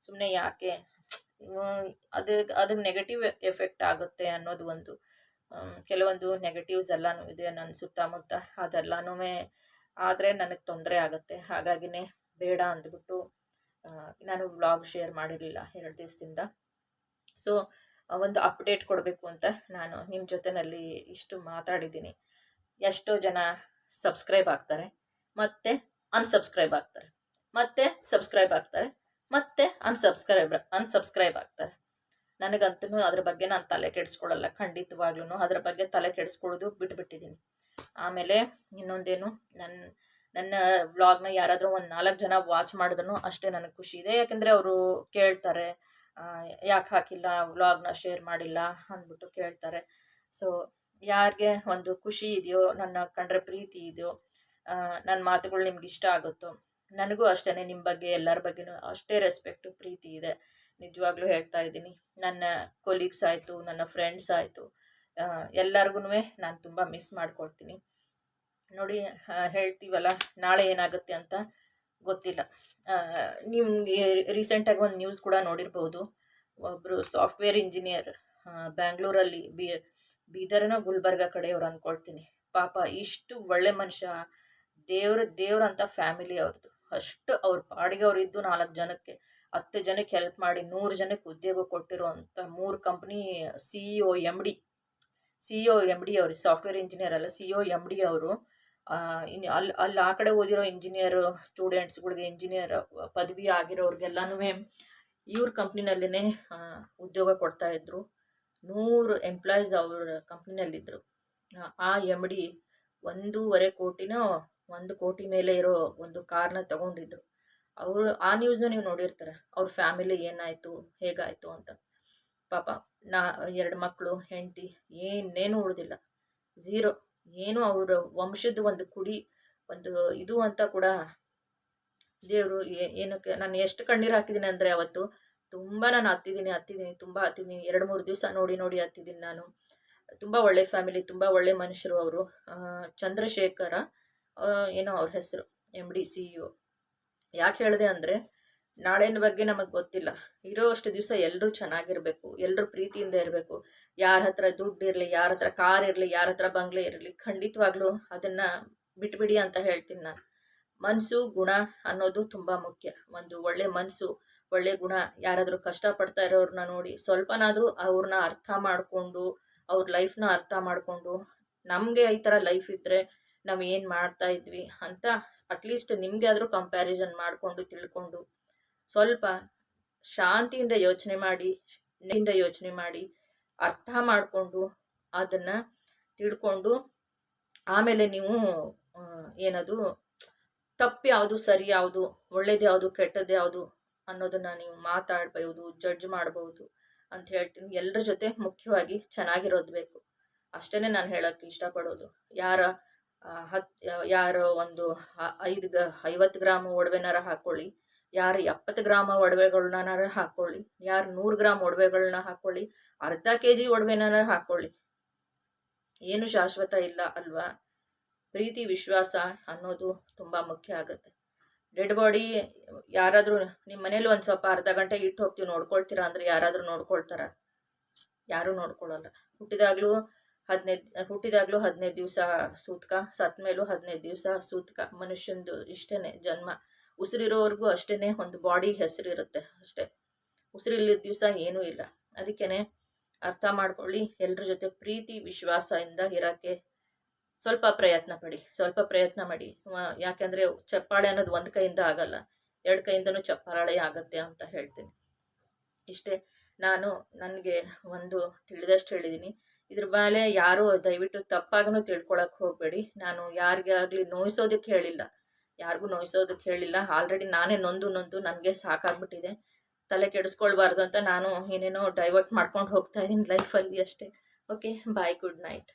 ಸುಮ್ಮನೆ ಯಾಕೆ ಅದು ಅದಕ್ಕೆ ನೆಗೆಟಿವ್ ಎಫೆಕ್ಟ್ ಆಗುತ್ತೆ ಅನ್ನೋದು ಒಂದು ಕೆಲವೊಂದು ನೆಗೆಟಿವ್ಸ್ ಎಲ್ಲನೂ ಇದೆ ನನ್ನ ಸುತ್ತಮುತ್ತ ಅದೆಲ್ಲನೂ ಆದರೆ ನನಗೆ ತೊಂದರೆ ಆಗುತ್ತೆ. ಹಾಗಾಗಿನೇ ಬೇಡ ಅಂದ್ಬಿಟ್ಟು ನಾನು ವ್ಲಾಗ್ ಶೇರ್ ಮಾಡಿರಲಿಲ್ಲ ಎರಡು ದಿವಸದಿಂದ. ಸೊ ಒಂದು ಅಪ್ಡೇಟ್ ಕೊಡಬೇಕು ಅಂತ ನಾನು ನಿಮ್ಮ ಜೊತೆನಲ್ಲಿ ಇಷ್ಟು ಮಾತಾಡಿದ್ದೀನಿ. ಎಷ್ಟೋ ಜನ ಸಬ್ಸ್ಕ್ರೈಬ್ ಆಗ್ತಾರೆ, ಮತ್ತೆ ಅನ್ಸಬ್ಸ್ಕ್ರೈಬ್ ಆಗ್ತಾರೆ, ಮತ್ತೆ ಸಬ್ಸ್ಕ್ರೈಬ್ ಆಗ್ತಾರೆ. ಮತ್ತೆ ಅನ್ಸಬ್ಸ್ಕ್ರೈಬ್ ಅನ್ಸಬ್ಸ್ಕ್ರೈಬ್ ಆಗ್ತಾರೆ. ನನಗಂತೂ ಅದ್ರ ಬಗ್ಗೆ ನಾನು ತಲೆ ಕೆಡಿಸ್ಕೊಳ್ಳಲ್ಲ ಖಂಡಿತವಾಗ್ಲೂ ಅದ್ರ ಬಗ್ಗೆ ತಲೆ ಕೆಡಿಸ್ಕೊಳ್ಳೋದು ಬಿಟ್ಬಿಟ್ಟಿದ್ದೀನಿ ಆಮೇಲೆ ಇನ್ನೊಂದೇನು ನನ್ನ ನನ್ನ ವ್ಲಾಗ್ನ ಯಾರಾದರೂ ಒಂದು ನಾಲ್ಕು ಜನ ವಾಚ್ ಮಾಡಿದ್ರು ಅಷ್ಟೇ ನನಗೆ ಖುಷಿ ಇದೆ. ಯಾಕೆಂದರೆ ಅವರು ಕೇಳ್ತಾರೆ ಯಾಕೆ ಹಾಕಿಲ್ಲ ವ್ಲಾಗ್ನ ಶೇರ್ ಮಾಡಿಲ್ಲ ಅಂದ್ಬಿಟ್ಟು ಕೇಳ್ತಾರೆ. ಸೊ ಯಾರಿಗೆ ಒಂದು ಖುಷಿ ಇದೆಯೋ, ನನ್ನ ಕಂಡ್ರೆ ಪ್ರೀತಿ ಇದೆಯೋ ನನ್ನ ಮಾತುಗಳು ನಿಮ್ಗೆ ಇಷ್ಟ ಆಗುತ್ತೋ ನನಗೂ ಅಷ್ಟೇ ನಿಮ್ಮ ಬಗ್ಗೆ ಎಲ್ಲರ ಬಗ್ಗೆನೂ ಅಷ್ಟೇ ರೆಸ್ಪೆಕ್ಟು ಪ್ರೀತಿ ಇದೆ. ನಿಜವಾಗ್ಲೂ ಹೇಳ್ತಾ ಇದ್ದೀನಿ. ನನ್ನ ಕೊಲೀಗ್ಸ್ ಆಯಿತು, ನನ್ನ ಫ್ರೆಂಡ್ಸ್ ಆಯಿತು ಎಲ್ಲರಿಗೂ ನಾನು ತುಂಬ ಮಿಸ್ ಮಾಡ್ಕೊಳ್ತೀನಿ. ನೋಡಿ ಹೇಳ್ತೀವಲ್ಲ, ನಾಳೆ ಏನಾಗುತ್ತೆ ಅಂತ ಗೊತ್ತಿಲ್ಲ. ನಿಮಗೆ ರೀಸೆಂಟಾಗಿ ಒಂದು ನ್ಯೂಸ್ ಕೂಡ ನೋಡಿರ್ಬೋದು. ಒಬ್ಬರು ಸಾಫ್ಟ್ವೇರ್ ಇಂಜಿನಿಯರ್ ಬ್ಯಾಂಗ್ಳೂರಲ್ಲಿ ಬಿ, ಬೀದರ್ನ ಗುಲ್ಬರ್ಗ ಕಡೆಯವ್ರು ಅಂದ್ಕೊಳ್ತೀನಿ ಪಾಪ ಇಷ್ಟು ಒಳ್ಳೆ ಮನುಷ್ಯ, ದೇವ್ರ ದೇವ್ರಂಥ ಫ್ಯಾಮಿಲಿ ಅವ್ರದ್ದು ಅಷ್ಟು ಅವ್ರ ಪಾಡಿಗೆ ಅವ್ರು ಇದ್ದು ನಾಲ್ಕು ಜನಕ್ಕೆ, ಹತ್ತು ಜನಕ್ಕೆ ಹೆಲ್ಪ್ ಮಾಡಿ ನೂರು ಜನಕ್ಕೆ ಉದ್ಯೋಗ ಕೊಟ್ಟಿರೋ ಅಂಥ ಮೂರು company C E O M D C E O M D ಅವರು ಸಾಫ್ಟ್ವೇರ್ ಇಂಜಿನಿಯರ್ ಅಲ್ಲ ಸಿ ಒ ಎಂ ಡಿ ಅವರು ಇನ್ನು ಅಲ್ಲಿ ಅಲ್ಲಿ ಆ ಕಡೆ ಓದಿರೋ ಇಂಜಿನಿಯರ್ ಸ್ಟೂಡೆಂಟ್ಸ್ಗಳಿಗೆ ಇಂಜಿನಿಯರ್ ಪದವಿ ಆಗಿರೋರ್ಗೆಲ್ಲನೂ ಇವ್ರ ಕಂಪ್ನಿನಲ್ಲಿನೇ ಉದ್ಯೋಗ ಕೊಡ್ತಾ ಇದ್ರು. ನೂರು ಎಂಪ್ಲಾಯೀಸ್ ಅವ್ರ ಕಂಪ್ನಿನಲ್ಲಿದ್ದರು ಆ ಎಂ ಡಿ ಒಂದೂವರೆ ಕೋಟಿನೋ ಒಂದು ಕೋಟಿ ಮೇಲೆ ಇರೋ ಒಂದು ಕಾರ್ನ ತಗೊಂಡಿದ್ರು. ಅವರು ಆ ನ್ಯೂಸ್ನ ನೀವು ನೋಡಿರ್ತಾರೆ, ಅವ್ರ ಫ್ಯಾಮಿಲಿ ಏನಾಯಿತು, ಹೇಗಾಯಿತು ಅಂತ. ಪಾಪ, ನಾ, ಎರಡು ಮಕ್ಕಳು ಹೆಂಡತಿ, ಏನೇನು ಉಳಿದಿಲ್ಲ. ಝೀರೋ ಏನು ಅವರ ವಂಶದ ಒಂದು ಕುಡಿ, ಒಂದು ಇದು ಅಂತ ಕೂಡ ದೇವರು ಏನಕ್ಕೆ, ನಾನು ಎಷ್ಟು ಕಣ್ಣೀರು ಹಾಕಿದ್ದೀನಿ ಅಂದರೆ ಅವತ್ತು ತುಂಬ ನಾನು ಹತ್ತಿದ್ದೀನಿ ಹತ್ತಿದ್ದೀನಿ ತುಂಬ ಹತ್ತಿದ್ದೀನಿ ಎರಡು ಮೂರು ದಿವಸ ನೋಡಿ ನೋಡಿ ಹತ್ತಿದ್ದೀನಿ ನಾನು. ತುಂಬ ಒಳ್ಳೆ ಫ್ಯಾಮಿಲಿ ತುಂಬ ಒಳ್ಳೆ ಮನುಷ್ಯರು ಅವರು. ಚಂದ್ರಶೇಖರ ಏನೋ ಅವ್ರ ಹೆಸರು ಎಂ ಡಿ ಸಿ ಇ ಯಾಕೆ ಹೇಳಿದೆ ಅಂದರೆ, ನಾಳೆನ ಬಗ್ಗೆ ನಮಗೆ ಗೊತ್ತಿಲ್ಲ. ಇರೋ ಅಷ್ಟು ದಿವಸ ಎಲ್ಲರೂ ಚೆನ್ನಾಗಿರಬೇಕು ಎಲ್ಲರೂ ಪ್ರೀತಿಯಿಂದ ಇರಬೇಕು. ಯಾರ ಹತ್ರ ದುಡ್ಡು ಇರಲಿ, ಯಾರ ಹತ್ರ ಕಾರ್ ಇರಲಿ, ಯಾರ ಹತ್ರ ಬಂಗ್ಲೆ ಇರಲಿ, ಖಂಡಿತವಾಗ್ಲೂ ಅದನ್ನು ಬಿಟ್ಬಿಡಿ ಅಂತ ಹೇಳ್ತೀನಿ ನಾನು. ಮನಸ್ಸು ಗುಣ ಅನ್ನೋದು ತುಂಬ ಮುಖ್ಯ. ಒಂದು ಒಳ್ಳೆ ಮನಸ್ಸು ಒಳ್ಳೆ ಗುಣ ಯಾರಾದರೂ ಕಷ್ಟಪಡ್ತಾ ಇರೋರನ್ನ ನೋಡಿ, ಸ್ವಲ್ಪನಾದರೂ ಅವ್ರನ್ನ ಅರ್ಥ ಮಾಡಿಕೊಂಡು, ಅವ್ರ ಲೈಫ್ನ ಅರ್ಥ ಮಾಡಿಕೊಂಡು, ನಮಗೆ ಈ ಥರ ಲೈಫ್ ಇದ್ದರೆ ನಾವು ಏನು ಮಾಡ್ತಾ ಇದ್ವಿ ಅಂತ ಅಟ್ಲೀಸ್ಟ್ ನಿಮಗೆ ಆದರೂ ಕಂಪ್ಯಾರಿಸನ್ ಮಾಡಿಕೊಂಡು ತಿಳ್ಕೊಂಡು ಸ್ವಲ್ಪ ಶಾಂತಿಯಿಂದ ಯೋಚನೆ ಮಾಡಿ ಇಂದ ಯೋಚನೆ ಮಾಡಿ, ಅರ್ಥ ಮಾಡಿಕೊಂಡು ಅದನ್ನು ತಿಳ್ಕೊಂಡು ಆಮೇಲೆ ನೀವು ಏನದು ತಪ್ಪು ಯಾವುದು, ಸರಿ ಯಾವುದು, ಒಳ್ಳೇದು ಯಾವುದು ಕೆಟ್ಟದ್ದು ಯಾವುದು ಅನ್ನೋದನ್ನು ನೀವು ಮಾತಾಡ್ಬೋದು ಜಡ್ಜ್ ಮಾಡ್ಬೋದು ಅಂತ ಹೇಳ್ತೀನಿ. ಎಲ್ಲರ ಜೊತೆ ಮುಖ್ಯವಾಗಿ ಚೆನ್ನಾಗಿರೋದು ಬೇಕು. ಅಷ್ಟೇ ನಾನು ಹೇಳೋಕ್ಕೆ ಇಷ್ಟಪಡೋದು. ಯಾರ ಹತ್ ಯಾರು ಒಂದು ಐದು ಗ, ಐವತ್ತು ಗ್ರಾಮ್ ಒಡವೆನಾರ ಹಾಕ್ಕೊಳ್ಳಿ ಯಾರು ಎಪ್ಪತ್ತು ಗ್ರಾಮ ಒಡವೆಗಳನ್ನಾರ ಹಾಕ್ಕೊಳ್ಳಿ ಯಾರು ನೂರು ಗ್ರಾಮ್ ಒಡವೆಗಳನ್ನ ಹಾಕ್ಕೊಳ್ಳಿ ಅರ್ಧ ಕೆ ಜಿ ಒಡವೆನಾರ ಹಾಕ್ಕೊಳ್ಳಿ ಏನು ಶಾಶ್ವತ ಇಲ್ಲ ಅಲ್ವಾ? ಪ್ರೀತಿ, ವಿಶ್ವಾಸ ಅನ್ನೋದು ತುಂಬ ಮುಖ್ಯ ಆಗುತ್ತೆ. ಡೆಡ್ ಬಾಡಿ ಯಾರಾದರೂ ನಿಮ್ಮ ಮನೇಲಿ ಒಂದು ಸ್ವಲ್ಪ ಅರ್ಧ ಗಂಟೆ ಇಟ್ಟು ಹೋಗ್ತೀವಿ ನೋಡ್ಕೊಳ್ತೀರಾ ಅಂದರೆ ಯಾರಾದರೂ ನೋಡ್ಕೊಳ್ತಾರ? ಯಾರೂ ನೋಡ್ಕೊಳ್ಳಲ್ಲ ಹುಟ್ಟಿದಾಗಲೂ ಹದಿನೈದು, ಹುಟ್ಟಿದಾಗ್ಲೂ ಹದಿನೈದು ದಿವಸ ಸೂತ್ಕ, ಸತ್ಮೇಲೂ ಹದಿನೈದು ದಿವಸ ಸೂತ್ಕ. ಮನುಷ್ಯಂದು ಇಷ್ಟೇ ಜನ್ಮ. ಉಸಿರಿರೋವರೆಗೂ ಅಷ್ಟೇ ಒಂದು ಬಾಡಿ ಹೆಸರಿರುತ್ತೆ ಅಷ್ಟೇ. ಉಸಿರಿಲ್ಲದ ದಿವಸ ಏನೂ ಇಲ್ಲ. ಅದಕ್ಕೇನೆ ಅರ್ಥ ಮಾಡ್ಕೊಳ್ಳಿ ಎಲ್ಲರ ಜೊತೆ ಪ್ರೀತಿ ವಿಶ್ವಾಸದಿಂದ ಇರೋಕ್ಕೆ ಸ್ವಲ್ಪ ಪ್ರಯತ್ನ ಪಡಿ. ಸ್ವಲ್ಪ ಪ್ರಯತ್ನ ಮಾಡಿ. ಯಾಕೆಂದ್ರೆ ಯಾಕೆಂದರೆ ಚಪ್ಪಾಳೆ ಅನ್ನೋದು ಒಂದು ಕೈಯಿಂದ ಆಗಲ್ಲ. ಎರಡು ಕೈಯಿಂದನೂ ಚಪ್ಪಾಳೆ ಆಗುತ್ತೆ ಅಂತ ಹೇಳ್ತೀನಿ. ಇಷ್ಟೇ. ನಾನು ನನಗೆ ಒಂದು ತಿಳಿದಷ್ಟು ಹೇಳಿದ್ದೀನಿ ಇದ್ರ ಮೇಲೆ ಯಾರೂ ದಯವಿಟ್ಟು ತಪ್ಪಾಗೂ ತಿಳ್ಕೊಳಕ್ಕೆ ಹೋಗಬೇಡಿ. ನಾನು ಯಾರಿಗೆ ಆಗಲಿ ನೋಯಿಸೋದಕ್ಕೆ ಹೇಳಿಲ್ಲ. ಯಾರಿಗೂ ನೋಯಿಸೋದಕ್ಕೆ ಹೇಳಿಲ್ಲ. ಆಲ್ರೆಡಿ ನಾನೇ ನೊಂದು ನೊಂದು ನನಗೆ ಸಾಕಾಗ್ಬಿಟ್ಟಿದೆ. ತಲೆ ಕೆಡಿಸ್ಕೊಳ್ಬಾರ್ದು ಅಂತ ನಾನು ಏನೇನೋ ಡೈವರ್ಟ್ ಮಾಡ್ಕೊಂಡು ಹೋಗ್ತಾ ಇದ್ದೀನಿ ಲೈಫಲ್ಲಿ ಅಷ್ಟೇ. Okay, bye, good night.